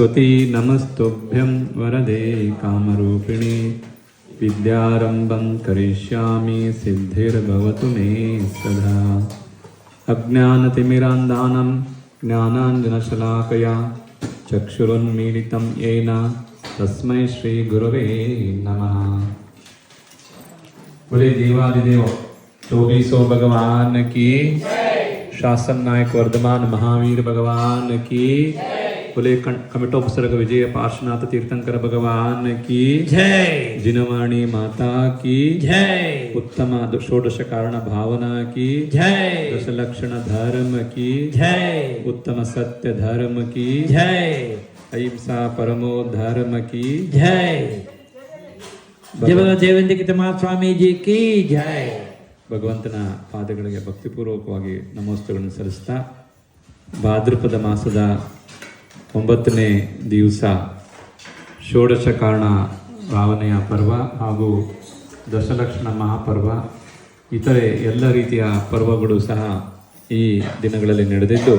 सरस्वती नमस्तुभ्यं वरदे कामरूपिणि। विद्यारम्भं करिष्यामि, सिद्धिर्भवतु मे सदा। अज्ञानतिमिरान्दानं, ज्ञानाञ्जनशलाकया, चक्षुरुन्मीलितं येन तस्मै श्रीगुरवे नमः। बोले देवादिदेव, चौबीसों भगवान की शासन नायक वर्धमान महावीर भगवान की ಕುಲೆ ಕಮಿಟೋಪಸರ್ಗ ವಿಜಯ ಪಾರ್ಶ್ವನಾಥ ತೀರ್ಥಂಕರ ಭಗವಾನ್ ಕಿ ಜೈ. ದಿನವಾಣಿ ಮಾತಾ ಕಿ ಜೈ. ಉತ್ತಮ ಷೋಡಶ ಕಾರಣ ಭಾವನಾ ಕಿ ಜೈ. ದಶಲಕ್ಷಣ ಧರ್ಮ ಕಿ ಜೈ. ಉತ್ತಮ ಸತ್ಯ ಧರ್ಮ ಕಿ ಜೈ. ಅಹಿಂಸಾ ಪರಮೋ ಧರ್ಮ ಕಿ ಜೈ. ದೇವೇಂದ್ರ ಕಿತಮಾ ಸ್ವಾಮೀಜಿ ಕಿ ಜಯ ಭಗವಂತನ ಪಾದಗಳಿಗೆ ಭಕ್ತಿಪೂರ್ವಕವಾಗಿ ನಮೋಸ್ತುಗಳನ್ನು ಸಲ್ಲಿಸ್ತಾ ಭಾದ್ರಪದ ಮಾಸದ ಒಂಬತ್ತನೇ ದಿವಸ ಷೋಡಶ ಕಾರಣ ಭಾವನೆಯ ಪರ್ವ ಹಾಗೂ ದಶಲಕ್ಷಣ ಮಹಾಪರ್ವ, ಇತರೆ ಎಲ್ಲ ರೀತಿಯ ಪರ್ವಗಳು ಸಹ ಈ ದಿನಗಳಲ್ಲಿ ನಡೆದಿದ್ದು,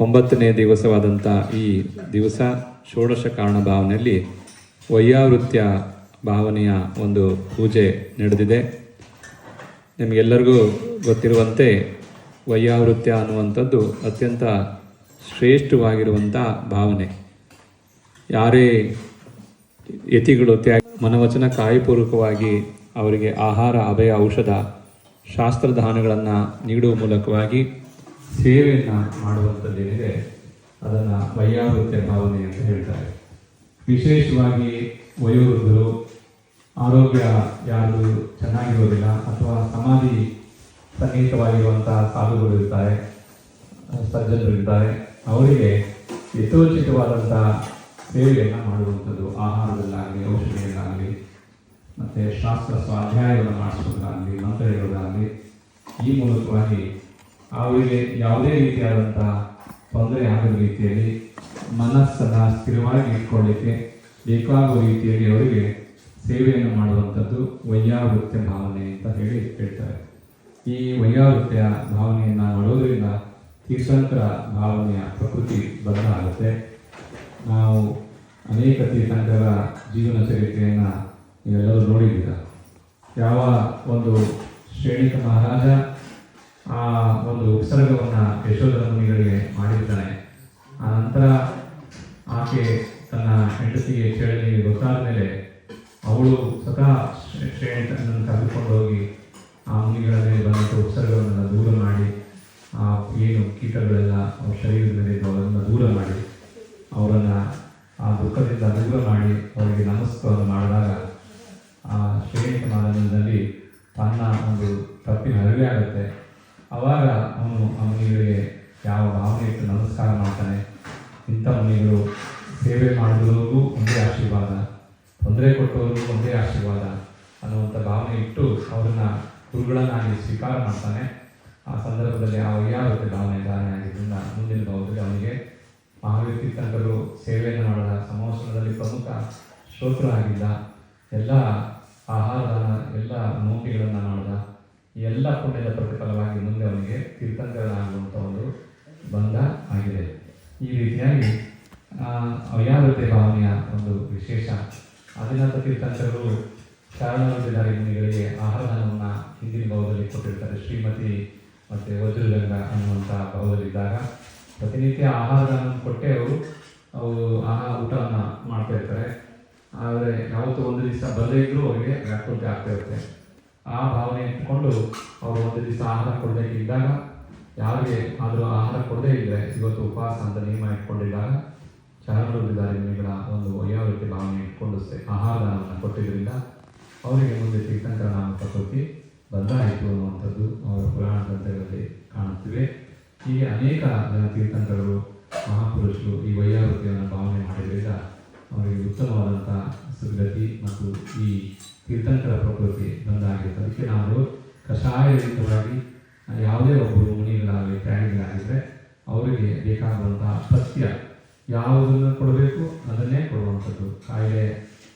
ಒಂಬತ್ತನೇ ದಿವಸವಾದಂಥ ಈ ದಿವಸ ಷೋಡಶ ಕಾರಣ ಭಾವನೆಯಲ್ಲಿ ವೈಯಾವೃತ್ಯ ಭಾವನೆಯ ಒಂದು ಪೂಜೆ ನಡೆದಿದೆ. ನಿಮಗೆಲ್ಲರಿಗೂ ಗೊತ್ತಿರುವಂತೆ ವೈಯಾವೃತ್ಯ ಅನ್ನುವಂಥದ್ದು ಅತ್ಯಂತ ಶ್ರೇಷ್ಠವಾಗಿರುವಂಥ ಭಾವನೆ. ಯಾರೇ ಯತಿಗಳು ತ್ಯಾಗ, ಮನವಚನ ಕಾಯಪೂರ್ವಕವಾಗಿ ಅವರಿಗೆ ಆಹಾರ, ಅಭಯ, ಔಷಧ, ಶಾಸ್ತ್ರದಾನಗಳನ್ನು ನೀಡುವ ಮೂಲಕವಾಗಿ ಸೇವೆಯನ್ನು ಮಾಡುವಂಥದ್ದೇನಿದೆ ಅದನ್ನು ವೈಯಾವೃತ್ಯ ಭಾವನೆ ಅಂತ ಹೇಳ್ತಾರೆ. ವಿಶೇಷವಾಗಿ ವಯೋವೃದ್ಧರು, ಆರೋಗ್ಯ ಯಾರು ಚೆನ್ನಾಗಿರೋದಿಲ್ಲ ಅಥವಾ ಸಮಾಧಿ ಸನ್ನಿಹಿತವಾಗಿರುವಂಥ ಸಾಧುಗಳು ಇರ್ತಾರೆ, ಸಜ್ಜನರು ಇರ್ತಾರೆ ಅವರಿಗೆ ಯಥೋಚಿತವಾದಂಥ ಸೇವೆಯನ್ನು ಮಾಡುವಂಥದ್ದು, ಆಹಾರದಲ್ಲಾಗಲಿ, ಔಷಧಿಯಲ್ಲಾಗಲಿ, ಮತ್ತು ಶಾಸ್ತ್ರ ಸ್ವಾಧ್ಯಾಯವನ್ನು ಮಾಡಿಸೋದಾಗಲಿ ಮಂತ್ರ ಹೇಳೋದಾಗಲಿ ಈ ಮೂಲಕವಾಗಿ ಅವರಿಗೆ ಯಾವುದೇ ರೀತಿಯಾದಂಥ ತೊಂದರೆ ಆಗದ ರೀತಿಯಲ್ಲಿ ಮನಸ್ಸನ್ನು ಸ್ಥಿರವಾಗಿ ಇಟ್ಕೊಳ್ಳಿಕ್ಕೆ ಬೇಕಾಗುವ ರೀತಿಯಲ್ಲಿ ಅವರಿಗೆ ಸೇವೆಯನ್ನು ಮಾಡುವಂಥದ್ದು ವೈಯಾವೃತ್ಯ ಭಾವನೆ ಅಂತ ಹೇಳಿ ಹೇಳ್ತಾರೆ. ಈ ವೈಯಾವೃತ್ಯ ಭಾವನೆಯನ್ನು ಮಾಡೋದರಿಂದ ತೀರ್ಥಂಕರ ಭಾವನೆಯ ಪ್ರಕೃತಿ ಬದಲಾಗುತ್ತೆ. ನಾವು ಅನೇಕ ತೀರ್ಥಂಕರ ಜೀವನ ಚರಿತ್ರೆಯನ್ನು ನೀವೆಲ್ಲರೂ ನೋಡಿದ್ದೀರ. ಯಾವ ಒಂದು ಶ್ರೇಣಿಕ ಮಹಾರಾಜ ಆ ಒಂದು ಉತ್ಸರ್ಗವನ್ನು ಯಶೋಧರ ಮುನಿಗಳಿಗೆ ಮಾಡಿರ್ತಾನೆ. ಆ ನಂತರ ಆಕೆ ತನ್ನ ಹೆಂಡತಿಗೆ ಕೇಳಿ ಗೊತ್ತಾದ ಮೇಲೆ ಅವಳು ಸ್ವತಃ ಶ್ರೇಣಿ ಕರೆದುಕೊಂಡು ಹೋಗಿ ಆ ಮುನಿಗಳ ಮೇಲೆ ಬಂದಂಥ ಉತ್ಸರ್ಗವನ್ನು ದೂರ ಮಾಡಿ ಆ, ಏನು ಕೀಟಗಳೆಲ್ಲ ಅವ್ರ ಶರೀರದ ಮೇಲೆ ಅದನ್ನು ದೂರ ಮಾಡಿ, ಅವರನ್ನು ಆ ದುಃಖದಿಂದ ದೂರ ಮಾಡಿ ಅವರಿಗೆ ನಮಸ್ಕಾರ ಮಾಡಿದಾಗ ಆ ಶ್ರೇಣಿಕ ಮಾಧ್ಯಮದಲ್ಲಿ ತನ್ನ ಒಂದು ತಪ್ಪಿನ ಅರಿವೆ ಆಗುತ್ತೆ. ಆವಾಗ ಅವನು ಆ ಮುನಿಗಳಿಗೆ ಯಾವ ಭಾವನೆ ಇಟ್ಟು ನಮಸ್ಕಾರ ಮಾಡ್ತಾನೆ. ಇಂಥ ಮುನಿಗಳು ಸೇವೆ ಮಾಡಿದವರಿಗೂ ಒಂದೇ ಆಶೀರ್ವಾದ, ತೊಂದರೆ ಕೊಟ್ಟವರಿಗೂ ಒಂದೇ ಆಶೀರ್ವಾದ ಅನ್ನುವಂಥ ಭಾವನೆ ಇಟ್ಟು ಅವರನ್ನ ಗುರುಗಳನ್ನಾಗಿ ಸ್ವೀಕಾರ ಮಾಡ್ತಾನೆ. ಆ ಸಂದರ್ಭದಲ್ಲಿ ಆ ವೈಯಾವೃತ್ತಿ ಭಾವನೆ ಧಾರಣೆ ಆಗಿದ್ದರಿಂದ ಮುಂದಿನ ಭಾವದಲ್ಲಿ ಅವನಿಗೆ ಮಹಾವ್ಯಕ್ತಿ ತಂಡರು ಸೇವೆಯನ್ನು ಮಾಡಿದ ಸಮವಸ್ತ್ರದಲ್ಲಿ ಪ್ರಮುಖ ಶ್ರೋತೃ ಆಗಿದ್ದ ಎಲ್ಲ ಆಹಾರದಾನ ಎಲ್ಲ ನೋಟಿಗಳನ್ನು ಮಾಡಿದ ಎಲ್ಲ ಪುಣ್ಯದ ಪ್ರತಿಫಲವಾಗಿ ಮುಂದೆ ಅವನಿಗೆ ತೀರ್ಥಂಕರನಾಗುವಂಥ ಒಂದು ಬಂಧ ಆಗಿದೆ. ಈ ರೀತಿಯಾಗಿ ಆ, ಅವ್ಯಾವೃತ್ತಿ ಭಾವನೆಯ ಒಂದು ವಿಶೇಷ. ಅದಿನಾಥ ತೀರ್ಥಂಕರರು ಕಾರಣವಿದ್ದಾರೆ ಮುನಿಗಳಿಗೆ ಆಹಾರದಾನವನ್ನು ಹಿಂದಿನ ಭಾವದಲ್ಲಿ ಕೊಟ್ಟಿರ್ತಾರೆ. ಶ್ರೀಮತಿ ಮತ್ತು ವಜ್ರಗಂಗ ಅನ್ನುವಂಥ ಭಾವದಲ್ಲಿದ್ದಾಗ ಪ್ರತಿನಿತ್ಯ ಆಹಾರಗಳನ್ನು ಕೊಟ್ಟೆ ಅವರು ಅವರು ಆಹಾರ ಊಟವನ್ನು ಮಾಡ್ತಾ ಇರ್ತಾರೆ. ಆದರೆ ಯಾವತ್ತೂ ಒಂದು ದಿವಸ ಬರದೇ ಇದ್ದರೂ ಅವರಿಗೆ ವ್ಯಾಕೃತಿ ಆಗ್ತಾ ಇರುತ್ತೆ. ಆ ಭಾವನೆ ಇಟ್ಕೊಂಡು ಅವರು ಒಂದು ದಿವಸ ಆಹಾರ ಕೊಡದೇ ಇದ್ದಾಗ, ಯಾರಿಗೆ ಆದರೂ ಆಹಾರ ಕೊಡದೇ ಇದ್ದರೆ ಇವತ್ತು ಉಪವಾಸ ಅಂತ ನಿಯಮ ಇಟ್ಕೊಂಡಿದ್ದಾಗ ಚಾರಣರುದ್ಧಾರಿ ಮುನಿಗಳ ಒಂದು ವಯೋವೃತ್ತಿ ಭಾವನೆ ಇಟ್ಕೊಂಡು ಆಹಾರವನ್ನು ಕೊಟ್ಟಿದ್ದರಿಂದ ಅವರಿಗೆ ಮುಂದೆ ತೀರ್ಥಂಕರ ನಾಮ ಪ್ರಕೃತಿ ಬದಲಾಯಿತು ಅನ್ನುವಂಥದ್ದು ಅವರ ಪುರಾಣ ಗ್ರಂಥಗಳಲ್ಲಿ ಕಾಣುತ್ತಿವೆ. ಹೀಗೆ ಅನೇಕ ಜನ ಮಹಾಪುರುಷರು ಈ ವೈಯಾವೃತ್ತಿಯನ್ನು ಭಾವನೆ ಮಾಡಿದ್ರಿಂದ ಅವರಿಗೆ ಉತ್ತಮವಾದಂಥ ಸುಗತಿ ಮತ್ತು ಈ ತೀರ್ಥಂಕರ ಪ್ರಕೃತಿ ಬಂದಾಗಿದೆ ಅದಕ್ಕೆ ನಾವು ಕಷಾಯಯುತವಾಗಿ ಯಾವುದೇ ಒಬ್ಬರು ಮುನಿಗಳಾಗಲಿ ತ್ಯಾಗಿಗಳಾಗಿದ್ದರೆ ಅವರಿಗೆ ಬೇಕಾಗುವಂತಹ ಸತ್ಯ ಯಾವುದನ್ನು ಕೊಡಬೇಕು? ಅದನ್ನೇ ಕೊಡುವಂಥದ್ದು. ಕಾಯಿಲೆ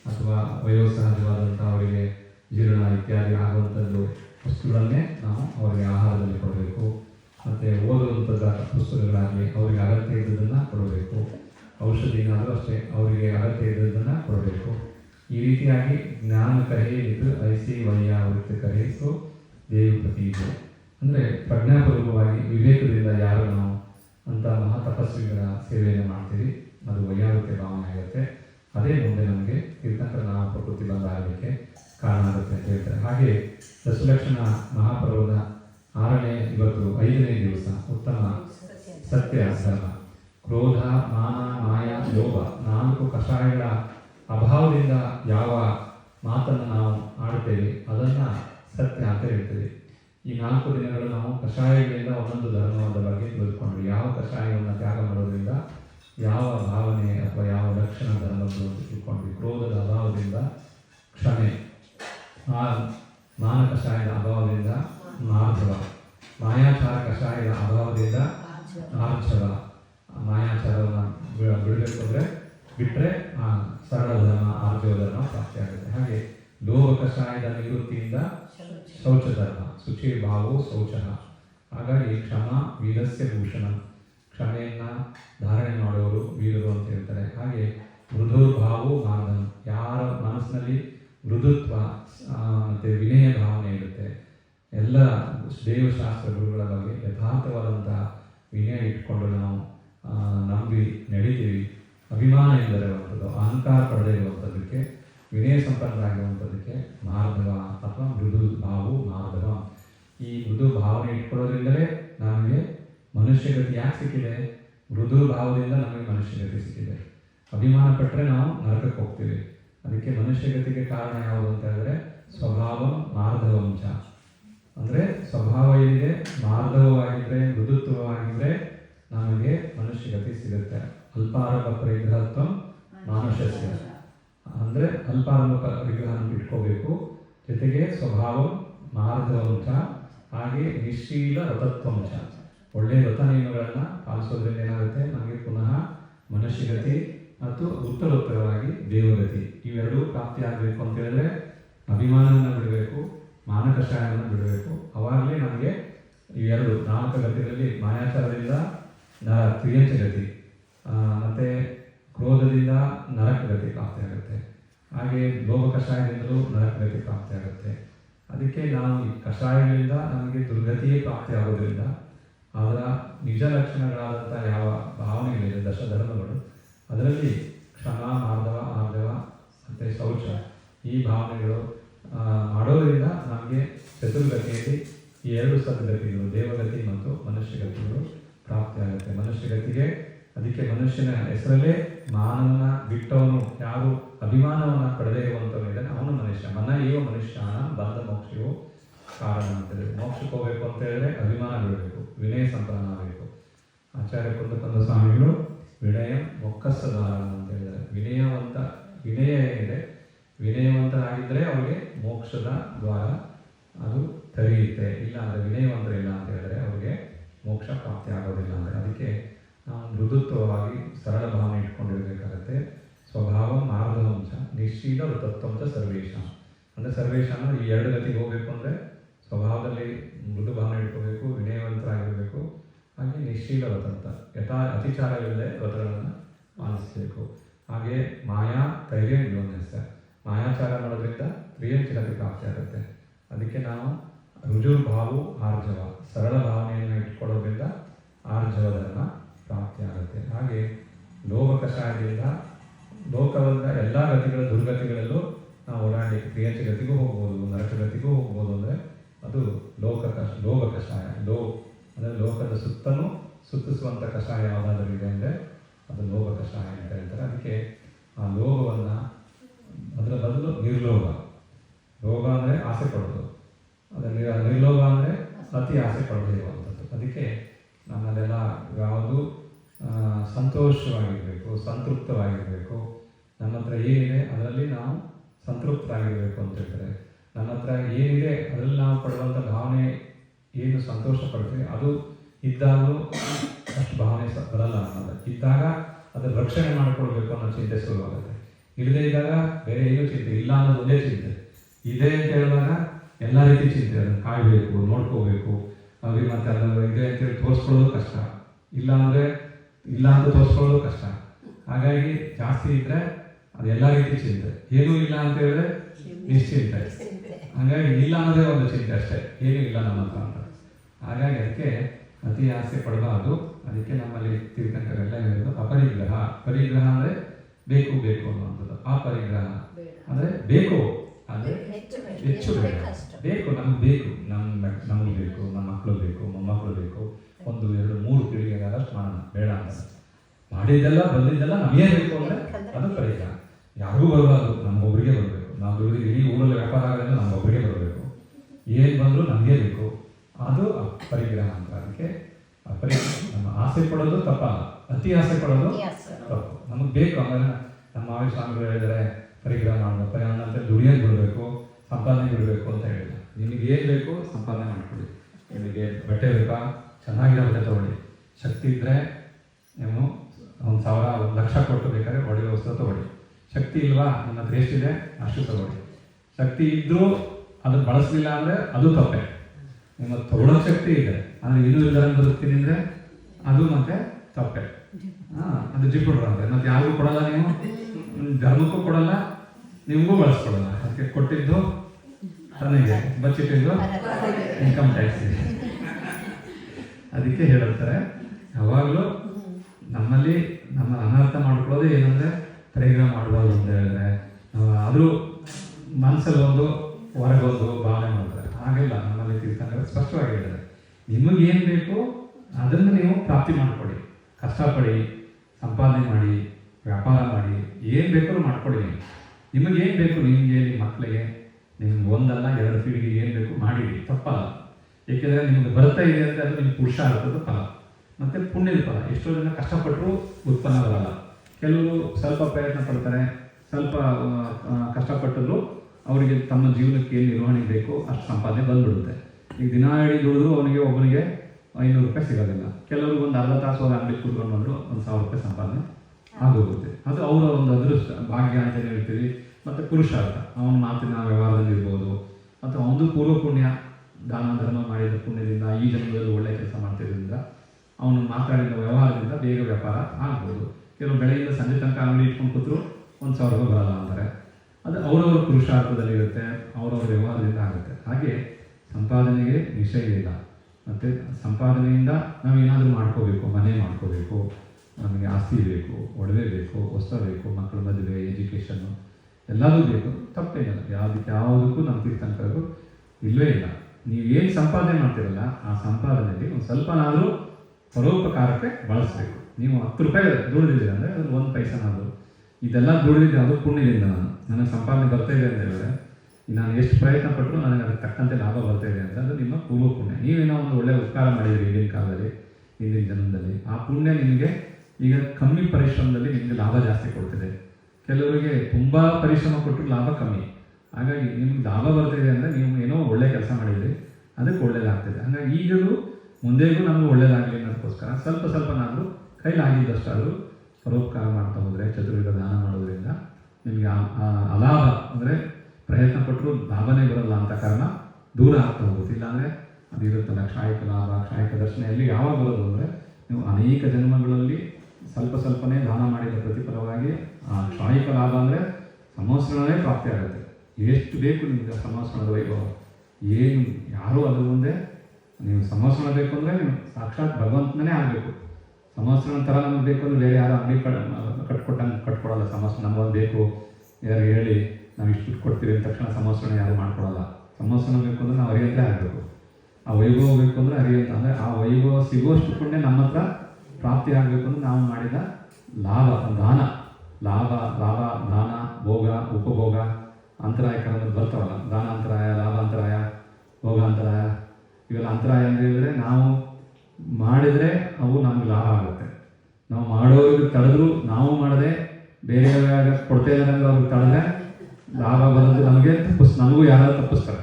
ಅಥವಾ ವಯೋಸಹಜವಾದಂಥ ಅವರಿಗೆ ಜೀರ್ಣ ಇತ್ಯಾದಿ ಆಗುವಂಥದ್ದು ವಸ್ತುಗಳನ್ನೇ ನಾವು ಅವರಿಗೆ ಆಹಾರದಲ್ಲಿ ಕೊಡಬೇಕು. ಮತ್ತು ಓದುವಂಥದ್ದು ಪುಸ್ತಕಗಳಾಗಲಿ ಅವರಿಗೆ ಅಗತ್ಯ ಇದ್ದದನ್ನು ಕೊಡಬೇಕು. ಔಷಧಿನಾದರೂ ಅಷ್ಟೇ, ಅವರಿಗೆ ಅಗತ್ಯ ಇದ್ದದನ್ನು ಕೊಡಬೇಕು. ಈ ರೀತಿಯಾಗಿ ಜ್ಞಾನ ಕರೆಯಲಿದ್ದು ಐಸಿ ವಯ್ಯ ವೃತ್ತಿ ಕರೆಯಿಸು ಪ್ರತಿ ಇದೆ ಅಂದರೆ ಪ್ರಜ್ಞಾಪೂರ್ವಕವಾಗಿ ವಿವೇಕದಿಂದ ಯಾರು ನಾವು ಅಂತ ಮಹಾ ತಪಸ್ವಿಗಳ ಸೇವೆಯನ್ನು ಮಾಡ್ತೀವಿ ಅದು ವೈಯಾವೃತ್ತಿ ಭಾವನೆ ಆಗುತ್ತೆ. ಅದೇ ಮುಂದೆ ನಮಗೆ ತೀರ್ಥಂಕರ ನಾಮ ಪ್ರಕೃತಿ ಬಂದ ಆಗಲಿಕ್ಕೆ ಕಾರಣ ಆಗುತ್ತೆ ಅಂತ ಹೇಳ್ತಾರೆ. ಹಾಗೆ ದಶಲಕ್ಷಣ ಮಹಾಪರ್ವದ ಆರನೇ, ಇವತ್ತು ಐದನೇ ದಿವಸ ಉತ್ತಮ ಸತ್ಯ ಧರ್ಮ ಕ್ರೋಧ, ಮಾನ, ಮಾಯ, ಲೋಭ ನಾಲ್ಕು ಕಷಾಯಗಳ ಅಭಾವದಿಂದ ಯಾವ ಮಾತನ್ನು ನಾವು ಆಡುತ್ತೇವೆ ಅದನ್ನು ಸತ್ಯ ಅಂತ ಹೇಳ್ತೇವೆ. ಈ ನಾಲ್ಕು ದಿನಗಳು ನಾವು ಕಷಾಯಗಳಿಂದ ಒಂದೊಂದು ಧರ್ಮದ ಬಗ್ಗೆ ತಿಳಿದುಕೊಂಡ್ವಿ ಯಾವ ಕಷಾಯವನ್ನು ತ್ಯಾಗ ಮಾಡೋದ್ರಿಂದ ಯಾವ ಭಾವನೆ ಅಥವಾ ಯಾವ ಲಕ್ಷಣ ಧರ್ಮಗಳು ತಿಳ್ಕೊಂಡ್ವಿ. ಕ್ರೋಧದ ಅಭಾವದಿಂದ ಕ್ಷಮೆ. ಆ ಮಾನ ಕಷಾಯದ ಅಭಾವದಿಂದ ಮಾಧವ ಮಾಯಾಚಾರ ಕಷಾಯದ ಅಭಾವದಿಂದ ಆರ್ಚವ ಮಾಯಾಚಾರವನ್ನು ಬಿಡಬೇಕು ಅಂದರೆ ಬಿಟ್ಟರೆ ಸರಳ ಧರ್ಮ, ಆರ್ಜವ ಧರ್ಮ ಪ್ರಾಪ್ತಿಯಾಗುತ್ತೆ ಹಾಗೆ ಲೋಭ ಕಷಾಯದ ನಿವೃತ್ತಿಯಿಂದ ಶೌಚ ಧರ್ಮ. ಶುಚಿ ಭಾವೋ ಶೌಚ. ಹಾಗಾಗಿ ಕ್ಷಮ ವೀರಸ್ಯ ಭೂಷಣ. ಕ್ಷಮೆಯನ್ನು ಧಾರಣೆ ಮಾಡುವವರು ವೀರರು ಅಂತ ಹೇಳ್ತಾರೆ. ಹಾಗೆ ಮೃದುರ್ಭಾವೋ ಮಾರ್ಧನ್. ಯಾರ ಮನಸ್ಸಿನಲ್ಲಿ ಮೃದುತ್ವ ಮತ್ತು ವಿನಯ ಭಾವನೆ ಇರುತ್ತೆ. ಎಲ್ಲ ದೇವಶಾಸ್ತ್ರ ಗುರುಗಳ ಬಗ್ಗೆ ಯಥಾರ್ಥವಾದಂತಹ ವಿನಯ ಇಟ್ಕೊಂಡು ನಾವು ನಂಬಿ ನಡೀತೀವಿ. ಅಭಿಮಾನ ಇಲ್ಲದಿರುವಂಥದ್ದು ಅಹಂಕಾರ ಪಡೆದೇ ಇರುವಂಥದ್ದಕ್ಕೆ, ವಿನಯ ಸಂಪನ್ನರಾಗಿರುವಂಥದ್ದಕ್ಕೆ ಮಾರ್ಧವ ಅಥವಾ ಮೃದು ಭಾವು ಮಾರ್ಧವ. ಈ ಮೃದು ಭಾವನೆ ಇಟ್ಕೊಳ್ಳೋದ್ರಿಂದಲೇ ನಮಗೆ ಮನುಷ್ಯಗತಿ ಯಾಕೆ ಸಿಕ್ಕಿದೆ? ಮೃದು ಭಾವದಿಂದ ನಮಗೆ ಮನುಷ್ಯಗತಿ ಸಿಕ್ಕಿದೆ. ಅಭಿಮಾನ ಪಟ್ಟರೆ ನಾವು ನರಕಕ್ಕೆ ಹೋಗ್ತೀವಿ. ಅದಕ್ಕೆ ಮನುಷ್ಯಗತಿಗೆ ಕಾರಣ ಯಾವುದು ಅಂತ ಹೇಳಿದ್ರೆ ಸ್ವಭಾವ ಮಾರ್ಧವಂಶ. ಅಂದರೆ ಸ್ವಭಾವ ಏನಿದೆ? ಮಾರ್ಧವವಾಗಿದ್ದರೆ ಮೃದುತ್ವವಾಗಿದ್ದರೆ ನಮಗೆ ಮನುಷ್ಯಗತಿ ಸಿಗುತ್ತೆ. ಅಲ್ಪಾರಂಭ ಪರಿಗ್ರಹತ್ವ ಮಾನುಷಸ್ಯ. ಅಂದರೆ ಅಲ್ಪಾರಂಭ ವಿಗ್ರಹವನ್ನು ಇಟ್ಕೋಬೇಕು. ಜೊತೆಗೆ ಸ್ವಭಾವ ಮಾರ್ಧವಂಶ, ಹಾಗೆ ನಿಶೀಲ ರಥತ್ವಂಶ. ಒಳ್ಳೆಯ ರಥ ನಿಯಮಗಳನ್ನು ಪಾಲಿಸೋದ್ರಿಂದ ಏನಾಗುತ್ತೆ? ನಮಗೆ ಪುನಃ ಮನುಷ್ಯಗತಿ ಮತ್ತು ಉತ್ತರೋತ್ತರವಾಗಿ ದೇವಗತಿ. ಇವೆರಡೂ ಪ್ರಾಪ್ತಿಯಾಗಬೇಕು ಅಂತ ಹೇಳಿದ್ರೆ ಅಭಿಮಾನವನ್ನು ಬಿಡಬೇಕು ಮಾನಕಷಾಯವನ್ನು ಬಿಡಬೇಕು. ಅವಾಗಲೇ ನಮಗೆ ಇವೆರಡು ನಾಲ್ಕು ಗತಿಗಳಲ್ಲಿ ಮಾಯಾಚಾರದಿಂದ ಕ್ರಿಯಂಚ ಗತಿ ಮತ್ತು ಕ್ರೋಧದಿಂದ ನರಕ ಗತಿ ಪ್ರಾಪ್ತಿಯಾಗುತ್ತೆ. ಹಾಗೆ ಲೋಭ ಕಷಾಯದಿಂದಲೂ ನರಕ ಗತಿ ಪ್ರಾಪ್ತಿಯಾಗುತ್ತೆ. ಅದಕ್ಕೆ ನಾವು ಈ ಕಷಾಯಗಳಿಂದ ನಮಗೆ ದುರ್ಗತಿಯೇ ಪ್ರಾಪ್ತಿಯಾಗೋದ್ರಿಂದ, ಅದರ ನಿಜ ಲಕ್ಷಣಗಳಾದಂಥ ಯಾವ ಭಾವನೆಗಳಿದೆ ದಶಧರ್ಮಗಳು ಅದರಲ್ಲಿ ಕ್ಷಮ ಮಾರ್ಧವ ಆರ್ಧವ ಮತ್ತು ಶೌಚ ಈ ಭಾವನೆಗಳು ಮಾಡೋದ್ರಿಂದ ನಮಗೆ ಚತುರ್ಗತಿಯಲ್ಲಿ ಈ ಎರಡು ಸದ್ಗತಿಗಳು, ದೇವಗತಿ ಮತ್ತು ಮನುಷ್ಯಗತಿಗಳು ಪ್ರಾಪ್ತಿಯಾಗುತ್ತೆ ಮನುಷ್ಯಗತಿಗೆ, ಅದಕ್ಕೆ ಮನುಷ್ಯನ ಹೆಸರಲ್ಲೇ ಮಾನವನ ಬಿಟ್ಟವನು ಯಾರು, ಅಭಿಮಾನವನ್ನು ಪಡೆದೇ ಇರುವಂಥವನಿದ್ದಾನೆ ಅವನು ಮನುಷ್ಯ. ಮನ ಏವ ಮನುಷ್ಯನ ಬಂಧ ಮೋಕ್ಷವು ಕಾರಣ ಅಂತೇಳಿ ಮೋಕ್ಷಕ್ಕೆ ಹೋಗ್ಬೇಕು ಅಂತ ಹೇಳಿದ್ರೆ ಅಭಿಮಾನ ಬಿಡಬೇಕು, ವಿನಯ ಸಂಪನ್ನ ಆಗಬೇಕು. ಆಚಾರ್ಯ ಕುಂದಕಂದ ಸ್ವಾಮಿಗಳು ವಿನಯ ಮೊಕ್ಕಸದಾರ ಅಂತ ಹೇಳಿದ್ದಾರೆ. ವಿನಯವಂತ, ವಿನಯ ಏನಿದೆ? ವಿನಯವಂತರಾಗಿದ್ದರೆ ಅವರಿಗೆ ಮೋಕ್ಷದ ದ್ವಾರ ಅದು ತೆರೆಯುತ್ತೆ. ಇಲ್ಲ ಅಂದರೆ ವಿನಯವಂತರಿಲ್ಲ ಅಂತ ಹೇಳಿದ್ರೆ ಅವರಿಗೆ ಮೋಕ್ಷ ಪ್ರಾಪ್ತಿ ಆಗೋದಿಲ್ಲ ಅಂದರೆ ಅದಕ್ಕೆ ನಾವು ಮೃದುತ್ವವಾಗಿ ಸರಳ ಭಾವನೆ ಇಟ್ಕೊಂಡಿರಬೇಕಾಗತ್ತೆ. ಸ್ವಭಾವ ಮಾರ್ಗವಂಶ, ನಿಶ್ಚೀಲ ವೃತತ್ವಂತ ಸರ್ವೇಶ. ಅಂದರೆ ಸರ್ವೇಶ ಅಂದರೆ ಈ ಎರಡು ಗತಿಗೆ ಹೋಗಬೇಕು ಅಂದರೆ ಸ್ವಭಾವದಲ್ಲಿ ಮೃದು ಭಾವನೆ ಇಟ್ಕೋಬೇಕು, ವಿನಯವಂತರಾಗಿರಬೇಕು. ಹಾಗೆ ನಿಶ್ಚೀಲ ವ್ರತ ಯಥಾ ಅತಿಚಾರವಿಲ್ಲದೆ ವ್ರತಗಳನ್ನು ಪಾಲಿಸಬೇಕು. ಹಾಗೆ ಮಾಯಾ, ಧೈರ್ಯ ನಿಲೋನ್ಯಸ ಮಾಯಾಚಾರ ಮಾಡೋದ್ರಿಂದ ಕ್ರಿಯಶೀಲತೆ ಪ್ರಾಪ್ತಿ ಆಗುತ್ತೆ ಅದಕ್ಕೆ ನಾವು ರುಜು ಭಾವು ಆರ್ಜವ, ಸರಳ ಭಾವನೆಯನ್ನು ಇಟ್ಕೊಳ್ಳೋದ್ರಿಂದ ಆರ್ಜವ ಧರ್ಮ ಪ್ರಾಪ್ತಿ ಆಗುತ್ತೆ. ಹಾಗೆ ಲೋಭ ಕಷಾಯದಿಂದ ಲೋಕವನ್ನ ಎಲ್ಲ ಗತಿಗಳ ದುರ್ಗತಿಗಳಲ್ಲೂ ನಾವು ಓಡಾಡಿ ಕ್ರಿಯಚ ಗತಿಗೂ ಹೋಗ್ಬೋದು ನರಕ ಗತಿಗೂ ಹೋಗ್ಬೋದು ಅಂದರೆ ಅದು ಲೋಕ ಕಷ ಲೋಭ ಕಷಾಯ ಲೋ, ಅಂದರೆ ಲೋಕದ ಸುತ್ತಲೂ ಸುತ್ತಿಸುವಂಥ ಕಷಾಯ ಯಾವುದಾದ್ರೂ ಇದೆ ಅಂದರೆ ಅದು ಲೋಭ ಕಷಾಯ ಅಂತ ಹೇಳ್ತಾರೆ ಅದಕ್ಕೆ ಆ ಲೋಭವನ್ನು ಅದರ ಬದಲು ನಿರ್ಲೋಭ ಲೋಭ ಅಂದರೆ ಆಸೆ ಪಡೋದು ಅದರಲ್ಲಿ ಆ ನಿರ್ಲೋಭ ಅಂದರೆ ಅತಿ ಆಸೆ ಪಡದೇ ಇರುವಂಥದ್ದು ಅದಕ್ಕೆ ನಮ್ಮಲ್ಲೆಲ್ಲ ಯಾವುದು ಆ, ಸಂತೋಷವಾಗಿರಬೇಕು ಸಂತೃಪ್ತವಾಗಿರಬೇಕು ನಮ್ಮ ಹತ್ರ ಏನಿದೆ ಅದರಲ್ಲಿ ನಾವು ಸಂತೃಪ್ತರಾಗಿರಬೇಕು ಅಂತ ಹೇಳ್ತಾರೆ ನನ್ನ ಹತ್ರ ಏನಿದೆ ಅದರಲ್ಲಿ ನಾವು ಪಡುವಂಥ ಭಾವನೆ ಏನು ಸಂತೋಷ ಪಡ್ತೀವಿ, ಅದು ಇದ್ದಾಗಲೂ ಅಷ್ಟು ಭಾವನೆ ಸ ಬರಲ್ಲ ಅನ್ನೋದು. ಇದ್ದಾಗ ಅದರ ರಕ್ಷಣೆ ಮಾಡಿಕೊಳ್ಬೇಕು ಅನ್ನೋ ಚಿಂತೆ ಶುರುವಾಗುತ್ತೆ. ಇಲ್ಲದೇ ಇದ್ದಾಗ ಬೇರೆ ಏನು ಚಿಂತೆ ಇಲ್ಲ ಅನ್ನೋದು ಒಂದೇ ಚಿಂತೆ. ಇದೆ ಅಂತ ಹೇಳಿದಾಗ ಎಲ್ಲ ರೀತಿ ಚಿಂತೆ ಅದನ್ನು ಕಾಯಬೇಕು, ನೋಡ್ಕೋಬೇಕು. ಅವ್ರಿಗೆ ಮತ್ತೆ ಅದು ಇದೆ ಅಂತೇಳಿ ತೋರಿಸ್ಕೊಳ್ಳೋದು ಕಷ್ಟ. ಇಲ್ಲ ಅಂದರೆ ಇಲ್ಲ ಅಂತ ತೋರಿಸ್ಕೊಳ್ಳೋದು ಕಷ್ಟ. ಹಾಗಾಗಿ ಜಾಸ್ತಿ ಇದ್ರೆ ಅದು ಎಲ್ಲ ರೀತಿ ಚಿಂತೆ. ಏನೂ ಇಲ್ಲ ಅಂತ ಹೇಳಿದ್ರೆ ನಿಶ್ಚಿಂತೆ. ಹಾಗಾಗಿ ಇಲ್ಲ ಅನ್ನೋದೇ ಒಂದು ಚಿಂತೆ ಅಷ್ಟೇ. ಏನೂ ಇಲ್ಲ ನಮ್ಮ ಅಂತ. ಹಾಗಾಗಿ ಅದಕ್ಕೆ ಅತಿ ಆಸೆ ಪಡಬಾರ್ದು. ಅದಕ್ಕೆ ನಮ್ಮಲ್ಲಿ ತಿಳ್ಕೊಂಡರೆಲ್ಲ ಹೇಳಿದ್ರು ಅಪರಿಗ್ರಹ. ಪರಿಗ್ರಹ ಅಂದ್ರೆ ಬೇಕು ಬೇಕು ಅನ್ನುವಂಥದ್ದು. ಆ ಪರಿಗ್ರಹ ಅಂದ್ರೆ ಬೇಕು. ಅಂದ್ರೆ ಹೆಚ್ಚು ಬೇಕು ಬೇಕು ನಮ್ಗೆ ಬೇಕು. ನಮ್ಮ ನಮಗೆ ಬೇಕು ನಮ್ಮ ಮಕ್ಕಳು ಬೇಕು ಮೊಮ್ಮಕ್ಕಳು ಬೇಕು. ಒಂದು ಎರಡು ಮೂರು ಪೀಳಿಗೆಗಾದಷ್ಟು ಮಾಡೋಣ. ಬೇಡ ಅಂತ. ಮಾಡಿದ್ದೆಲ್ಲ ಬಂದಿದ್ದೆಲ್ಲ ನಮಗೆ ಬೇಕು ಅಂದ್ರೆ ಅದು ಪರಿಹಾರ. ಯಾರಿಗೂ ಬರಬಾರ್ದು ನಮ್ಮೊಬ್ಬರಿಗೆ ಬರಬೇಕು. ನಾವು ಇಡೀ ಊರಲ್ಲಿ ವ್ಯಾಪಾರ ಆಗಲಿಲ್ಲ ನಮ್ಮೊಬ್ಬರಿಗೆ ಬರಬೇಕು. ಏನ್ ಬಂದ್ರು ನಮಗೆ ಬೇಕು. ಅದು ಪರಿಗ್ರಹ ಅಂತ. ಅದಕ್ಕೆ ಅಪರಿ ನಮ್ಮ ಆಸೆ ಪಡೋದು ತಪ್ಪಲ್ಲ. ಅತಿ ಆಸೆ ಪಡೋದು ತಪ್ಪು. ನಮಗೆ ಬೇಕು ಆಮೇಲೆ ನಮ್ಮ ಆಯುಷ್ ಸ್ವಾಮಿಗಳು ಹೇಳಿದರೆ ಪರಿಗ್ರಹ ಮಾಡಬೇಕು ಅಂತ ದುಡಿಯೋದು ಬಿಡಬೇಕು ಸಂಪಾದನೆ ಬಿಡಬೇಕು ಅಂತ ಹೇಳಿದ ನಿಮಗೆ ಏನು ಬೇಕು ಸಂಪಾದನೆ ಮಾಡ್ಕೊಳ್ಳಿ ನಿಮಗೆ ಬಟ್ಟೆ ಬೇಕಾ? ಚೆನ್ನಾಗಿರೋ ಬಟ್ಟೆ ತಗೊಳ್ಳಿ. ಶಕ್ತಿ ಇದ್ದರೆ ನೀವು ಒಂದು ಸಾವಿರ ಲಕ್ಷ ಕೊಟ್ಟು ಬೇಕಾದ್ರೆ ಒಳ್ಳೆಯ ವಸ್ತು ತಗೊಳ್ಳಿ. ಶಕ್ತಿ ಇಲ್ವಾ? ನನ್ನ ಹತ್ರ ಎಷ್ಟಿದೆ ಅಷ್ಟು ತಗೊಳ್ಳಿ. ಶಕ್ತಿ ಇದ್ದರೂ ಅದನ್ನು ಬಳಸಲಿಲ್ಲ ಅಂದರೆ ಅದು ತಪ್ಪೆ. ನಿಮ್ಮ ತಗೊಳ್ಳೋ ಶಕ್ತಿ ಇದೆ. ಆದರೆ ಇನ್ನೂ ಇಲ್ಲ ಬರುತ್ತೀನಿ ಅಂದರೆ ಅದು ಮತ್ತೆ ತಪ್ಪೆ. ಹಾ, ಅದು ಜಿಪ್ಪುಡ್ರು ಅಂತ ಮತ್ತೆ ಯಾರಿಗೂ ಕೊಡಲ್ಲ ನೀವು? ಧರ್ಮಕ್ಕೂ ಕೊಡಲ್ಲ, ನಿಮಗೂ ಬಳಸ್ಕೊಡಲ್ಲ. ಅದಕ್ಕೆ ಕೊಟ್ಟಿದ್ದು ತನಗೆ, ಬಚ್ಚಿಟ್ಟಿದ್ದು ಇನ್ಕಮ್ ಟ್ಯಾಕ್ಸ್ ಇದೆ ಅದಕ್ಕೆ ಹೇಳ್ತಾರೆ ಯಾವಾಗಲೂ ನಮ್ಮಲ್ಲಿ ನಮ್ಮ ಅನರ್ಥ ಮಾಡ್ಕೊಳ್ಳೋದು ಏನಂದ್ರೆ ಪರಿಗ್ರಹ ಮಾಡಬಾರ್ದು ಅಂತ ಹೇಳಿದ್ರೆ. ಆದರೂ ಮನಸ್ಸಲ್ಲಿ ಒಂದು ಹೊರಗೊಂದು ಭಾವನೆ ಮಾಡ್ತಾರೆ. ಹಾಗೆಲ್ಲ, ನಮ್ಮಲ್ಲಿ ತಿಳ್ಕೊಂಡ್ರೆ ಸ್ಪಷ್ಟವಾಗಿ ನಿಮಗೆ ನಿಮಗೇನು ಬೇಕು ಅದನ್ನು ನೀವು ಪ್ರಾಪ್ತಿ ಮಾಡಿಕೊಡಿ. ಕಷ್ಟಪಡಿ, ಸಂಪಾದನೆ ಮಾಡಿ, ವ್ಯಾಪಾರ ಮಾಡಿ, ಏನು ಬೇಕಾದ್ರೂ ಮಾಡ್ಕೊಳ್ಳಿ ನೀವು. ಏನು ಬೇಕು ನಿಮಗೆ, ನಿಮ್ಮ ಮಕ್ಕಳಿಗೆ ನಿಮ್ಗೆ ಒಂದಲ್ಲ ಎರಡು ಪೀಳಿಗೆ ಏನು ಬೇಕು ಮಾಡಿಡಿ ತಪ್ಪಲ್ಲ. ಏಕೆಂದರೆ ನಿಮ್ಗೆ ಬರ್ತಾ ಇದೆ ಅಂತ ಅದು ನಿಮ್ಮ ಪುರುಷಾರ್ಥದ ಫಲ. ಮತ್ತೆ ಪುಣ್ಯದ ಫಲ ಎಷ್ಟೋ ಜನ ಕಷ್ಟಪಟ್ಟರು ಉತ್ಪನ್ನ ಬರಲ್ಲ. ಕೆಲವರು ಸ್ವಲ್ಪ ಪ್ರಯತ್ನ ಪಡ್ತಾರೆ, ಸ್ವಲ್ಪ ಕಷ್ಟಪಟ್ಟರು ಅವರಿಗೆ ತಮ್ಮ ಜೀವನಕ್ಕೆ ಏನು ನಿರ್ವಹಣೆ ಬೇಕು ಅಷ್ಟು ಸಂಪಾದನೆ ಬಂದ್ಬಿಡುತ್ತೆ. ಈಗ ದಿನ ಇಡೀ ದುಡಿದ್ರು ಅವನಿಗೆ, ಒಬ್ಬನಿಗೆ ಐನೂರು ರೂಪಾಯಿ ಸಿಗೋದಿಲ್ಲ. ಕೆಲವ್ರಿಗೆ ಒಂದು ಅರ್ಧ ತಾಸು ಹೋಗಿ ಅಂಗಡಿ ಕೂತ್ಕೊಂಡು ಬಂದರು ಒಂದು ಸಾವಿರ ರೂಪಾಯಿ ಸಂಪಾದನೆ ಆಗೋಗುತ್ತೆ. ಅದು ಅವರ ಒಂದು ಅದೃಷ್ಟ. ಭಾಗ್ಯ ಅಂತ ಹೇಳ್ತೀವಿ. ಮತ್ತು ಪುರುಷಾರ್ಥ. ಅವನ ಮಾತಿನ ವ್ಯವಹಾರದಲ್ಲಿ ಇರ್ಬೋದು. ಮತ್ತು ಅವನದು ಪೂರ್ವ ಪುಣ್ಯ ದಾನ ಧರ್ಮ ಮಾಡಿದ ಪುಣ್ಯದಿಂದ ಈ ಜನ್ಮದಲ್ಲಿ ಒಳ್ಳೆಯ ಕೆಲಸ ಮಾಡ್ತಿರೋದ್ರಿಂದ ಅವನು ಮಾತಾಡಿದ ವ್ಯವಹಾರದಿಂದ ಬೇಗ ವ್ಯಾಪಾರ ಆಗ್ಬೋದು. ಕೆಲವು ಬೆಳೆಯಿಂದ ಸಂಜೆ ತನಕ ಅಂಗಡಿ ಇಟ್ಕೊಂಡು ಕೂತ್ರು ಒಂದು ಸಾವಿರ ಬರಲ್ಲ ಅಂತಾರೆ. ಅದು ಅವರವ್ರ ಪುರುಷಾರ್ಥದಲ್ಲಿ ಇರುತ್ತೆ, ಅವರವ್ರ ವ್ಯವಹಾರದಿಂದ ಆಗುತ್ತೆ. ಹಾಗೆ ಸಂಪಾದನೆಗೆ ವಿಷಯ ಇಲ್ಲ. ಮತ್ತು ಸಂಪಾದನೆಯಿಂದ ನಾವು ಏನಾದರೂ ಮಾಡ್ಕೋಬೇಕು, ಮನೆ ಮಾಡ್ಕೋಬೇಕು, ನಮಗೆ ಆಸ್ತಿ ಬೇಕು, ಒಡವೆ ಬೇಕು, ವಸ್ತ್ರ ಬೇಕು, ಮಕ್ಕಳ ಮದುವೆ ಎಜುಕೇಷನ್ನು ಎಲ್ಲದೂ ಬೇಕು. ತಪ್ಪೇನಿಲ್ಲ ಯಾವುದಕ್ಕೆ ಯಾವುದಕ್ಕೂ ನಮ್ಮ ತೀರ್ಥಂಕರು ಇಲ್ಲವೇ ಇಲ್ಲ. ನೀವು ಏನು ಸಂಪಾದನೆ ಮಾಡ್ತೀರಲ್ಲ, ಆ ಸಂಪಾದನೆಯಲ್ಲಿ ಒಂದು ಸ್ವಲ್ಪನಾದರೂ ಪರೋಪಕಾರಕ್ಕೆ ಬಳಸಬೇಕು. ನೀವು ಹತ್ತು ರೂಪಾಯಿ ದುಡಿದಿದ್ದೀರ ಅಂದರೆ ಅದು ಒಂದು ಪೈಸನಾದರೂ ಇದೆಲ್ಲ ದುಡಿದಿದ್ದೆ ಅದು ಪುಣ್ಯದಿಂದ ನಾನು. ನನಗೆ ಸಂಪಾದನೆ ಬರ್ತಾ ಇದೆ ಅಂತ ಹೇಳಿದ್ರೆ, ನಾನು ಎಷ್ಟು ಪ್ರಯತ್ನ ಪಟ್ಟರು ನನಗೆ ಅದಕ್ಕೆ ತಕ್ಕಂತೆ ಲಾಭ ಬರ್ತಾ ಇದೆ ಅಂತ ಅದು ನಿಮ್ಮ ಪೂರ್ವ ಪುಣ್ಯ. ನೀವೇನೋ ಒಂದು ಒಳ್ಳೆಯ ಉಪಕಾರ ಮಾಡಿದ್ರಿ ಈಗಿನ ಕಾಲದಲ್ಲಿ, ಹಿಂದಿನ ಜನ್ಮದಲ್ಲಿ. ಆ ಪುಣ್ಯ ನಿಮಗೆ ಈಗ ಕಮ್ಮಿ ಪರಿಶ್ರಮದಲ್ಲಿ ನಿಮಗೆ ಲಾಭ ಜಾಸ್ತಿ ಕೊಡ್ತಿದೆ. ಕೆಲವರಿಗೆ ತುಂಬ ಪರಿಶ್ರಮ ಕೊಟ್ಟರು ಲಾಭ ಕಮ್ಮಿ. ಹಾಗಾಗಿ ನಿಮ್ಗೆ ಲಾಭ ಬರ್ತಿದೆ ಅಂದರೆ ನೀವು ಏನೋ ಒಳ್ಳೆ ಕೆಲಸ ಮಾಡಿದ್ರಿ, ಅದಕ್ಕೆ ಒಳ್ಳೇದಾಗ್ತಿದೆ. ಹಾಗಾಗಿ ಈಗಲೂ ಮುಂದೆಗೂ ನಮಗೆ ಒಳ್ಳೇದಾಗಲಿ ಅನ್ನೋದಕ್ಕೋಸ್ಕರ ಸ್ವಲ್ಪ ಸ್ವಲ್ಪನಾದರೂ ಕೈಲಾಗಿದ್ದಷ್ಟಾದರೂ ಪರೋಪಕಾರ ಮಾಡ್ತಾ ಹೋದರೆ ಚತುರ್ವಿಧ ದಾನ ಮಾಡೋದ್ರಿಂದ ನಿಮಗೆ ಅಲಾಭ ಅಂದರೆ ಪ್ರಯತ್ನ ಪಟ್ಟರು ಲಾಭನೇ ಬರಲ್ಲ ಅಂತ ಕಾರಣ ದೂರ ಆಗ್ತಾ ಹೋಗುತ್ತೆ. ಇಲ್ಲಾಂದರೆ ಅದಿರುತ್ತಲ್ಲ ಕ್ಷಾಯಕ ಲಾಭ, ಕ್ಷಾಯಕ ದರ್ಶನ ಎಲ್ಲಿ ಯಾವಾಗ ಬರೋದು ಅಂದರೆ ನೀವು ಅನೇಕ ಜನ್ಮಗಳಲ್ಲಿ ಸ್ವಲ್ಪ ಸ್ವಲ್ಪನೇ ದಾನ ಮಾಡಿದ ಪ್ರತಿಫಲವಾಗಿ ಆ ಕ್ಷಾಯಿಕ ಲಾಭ ಅಂದರೆ ಸಮಸ್ಯೆಗಳೇ ಪ್ರಾಪ್ತಿ ಆಗುತ್ತೆ. ಎಷ್ಟು ಬೇಕು ನಿಮಗೆ ಸಮಸ್ಯೆಗಳ ವೈಭವ. ಏನು ಯಾರೂ ಅದರ ಮುಂದೆ ನೀವು ಸಂವತ್ಸರ ಬೇಕು ಅಂದರೆ ನೀವು ಸಾಕ್ಷಾತ್ ಭಗವಂತನೇ ಆಗಬೇಕು. ಸಂವತ್ಸರ ಥರ ನಮ್ಗೆ ಬೇಕು ಅಂದರೆ ಬೇರೆ ಯಾರು ಅಂಗಡಿ ಕಟ್ ಕಟ್ಕೊಟ್ಟಂಗೆ ಕಟ್ಕೊಡಲ್ಲ. ಸಮಸ್ಯೆ ನಮಗೊಂದು ಬೇಕು. ಯಾರು ಹೇಳಿ ನಾವು ಇಷ್ಟು ಕೊಡ್ತೀವಿ ಅಂದ ತಕ್ಷಣ ಸಂವತ್ಸರ ಯಾರು ಮಾಡ್ಕೊಡಲ್ಲ. ಸಂವತ್ಸರ ಬೇಕು ಅಂದರೆ ನಾವು ಅರಿಯಂತೆ ಆಗಬೇಕು. ಆ ವೈಭವ ಬೇಕು ಅಂದರೆ ಅರಿಯಂತ ಅಂದರೆ ಆ ವೈಭವ ಸಿಗುವಷ್ಟು ಪುಣ್ಯ ನಮ್ಮ ಹತ್ರ ಪ್ರಾಪ್ತಿ ಆಗಬೇಕು ಅಂದ್ರೆ ನಾವು ಮಾಡಿದ ಲಾಭ, ದಾನ. ಲಾಭ ಲಾಭ, ದಾನ, ಭೋಗ, ಉಪಭೋಗ ಅಂತರಾಯಕರನ್ನು ಬರ್ತಾವಲ್ಲ. ದಾನಾಂತರಾಯ, ಲಾಭಾಂತರಾಯ, ಭೋಗಾಂತರಾಯ. ಇವೆಲ್ಲ ಅಂತರಾಯ ಅಂತ ಹೇಳಿದ್ರೆ ನಾವು ಮಾಡಿದರೆ ಅವು ನಮ್ಗೆ ಲಾಭ ಆಗುತ್ತೆ. ನಾವು ಮಾಡೋರಿಗೆ ತಡೆದ್ರು ನಾವು ಮಾಡದೆ ಬೇರೆ ಕೊಡ್ತಾ ಅಂದ್ರೆ ಅವ್ರಿಗೆ ತಡೆದ್ರೆ ಲಾಭ ಬರೋದು ನಮಗೆ ತಪ್ಪಿಸ್, ನಮಗೂ ಯಾರು ತಪ್ಪಿಸ್ತಾರೆ.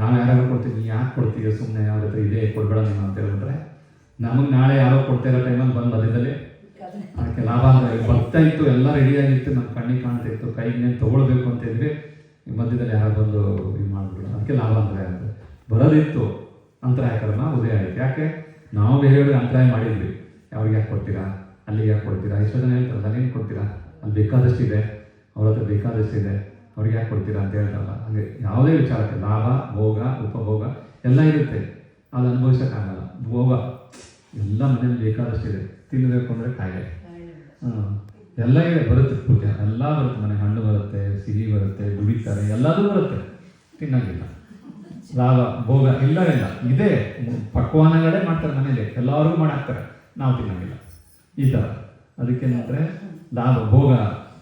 ನಾವು ಯಾರು ಕೊಡ್ತೀವಿ ನೀ ಯಾಕೆ ಕೊಡ್ತೀವಿ ಸುಮ್ಮನೆ ಯಾವ್ದು ಹತ್ರ ಇದೇ ಕೊಡ್ಬೇಡ ನೀನು ಅಂತ ಹೇಳ್ಬಿಟ್ರೆ ನಮಗೆ ನಾಳೆ ಯಾರೋ ಕೊಡ್ತಾ ಇರೋ ಟೈಮಲ್ಲಿ ಬಂದು ಮಧ್ಯದಲ್ಲಿ ಅದಕ್ಕೆ ಲಾಭ ಅಂದ್ರೆ ಬರ್ತಾ ಇತ್ತು, ಎಲ್ಲ ರೆಡಿ ಆಗಿತ್ತು ನಮ್ಮ ಕಣ್ಣಿಗೆ ಕಾಣ್ತಾ ಇತ್ತು, ಕೈಗೆ ತಗೊಳ್ಬೇಕು ಅಂತ ಇದ್ರೆ ಈ ಮಧ್ಯದಲ್ಲಿ ಯಾರು ಬಂದು ಇದು ಮಾಡ್ಬಿಡು ಅದಕ್ಕೆ ಲಾಭ ಅಂದ್ರೆ ಅಂತ ಬರೋದಿತ್ತು ಅಂತರಾಯ ಕರ್ಮ ಉದಯ ಆಯಿತು. ಯಾಕೆ? ನಾವು ಬೇರೆಯವ್ರಿಗೆ ಅಂತರಾಯ ಮಾಡಿದ್ವಿ. ಅವ್ರಿಗೆ ಯಾಕೆ ಕೊಡ್ತೀರಾ? ಅಲ್ಲಿಗೆ ಯಾಕೆ ಕೊಡ್ತೀರಾ? ಎಷ್ಟೋ ಜನ ಹೇಳ್ತಾರಲ್ಲ ಅಲ್ಲೇನು ಕೊಡ್ತೀರಾ? ಅಲ್ಲಿ ಬೇಕಾದಷ್ಟಿದೆ ಅವ್ರ ಹತ್ರ ಬೇಕಾದಷ್ಟಿದೆ ಅವ್ರಿಗೆ ಯಾಕೆ ಕೊಡ್ತೀರಾ ಅಂತ ಹೇಳ್ತಾರಲ್ಲ, ಹಾಗೆ ಯಾವುದೇ ವಿಚಾರಕ್ಕೆ ಲಾಭ, ಭೋಗ, ಉಪಭೋಗ ಎಲ್ಲ ಇರುತ್ತೆ. ಅದು ಅನುಭವಿಸೋಕ್ಕಾಗಲ್ಲ. ಭೋಗ, ಎಲ್ಲ ಮನೇಲಿ ಬೇಕಾದಷ್ಟಿದೆ ತಿನ್ನಬೇಕು ಅಂದರೆ ಕಾಯಿಲೆ. ಎಲ್ಲ ಇದೆ, ಬರುತ್ತೆ ಪೂಜೆ ಎಲ್ಲ ಬರುತ್ತೆ. ಮನೆ ಹಣ್ಣು ಬರುತ್ತೆ, ಸಿಹಿ ಬರುತ್ತೆ, ದುಡಿತಾರೆ, ಎಲ್ಲದೂ ಬರುತ್ತೆ. ತಿನ್ನಂಗಿಲ್ಲ. ಲಾಭ ಭೋಗ ಇಲ್ಲ ಇಲ್ಲ. ಇದೆ. ಪಕ್ವಾನಗಳೇ ಮಾಡ್ತಾರೆ ಮನೇಲಿ ಎಲ್ಲರಿಗೂ ಮಾಡಾಕ್ತಾರೆ. ನಾವು ತಿನ್ನೋಂಗಿಲ್ಲ. ಈ ಥರ ಅದಕ್ಕೇನಂದ್ರೆ ಲಾಭ ಭೋಗ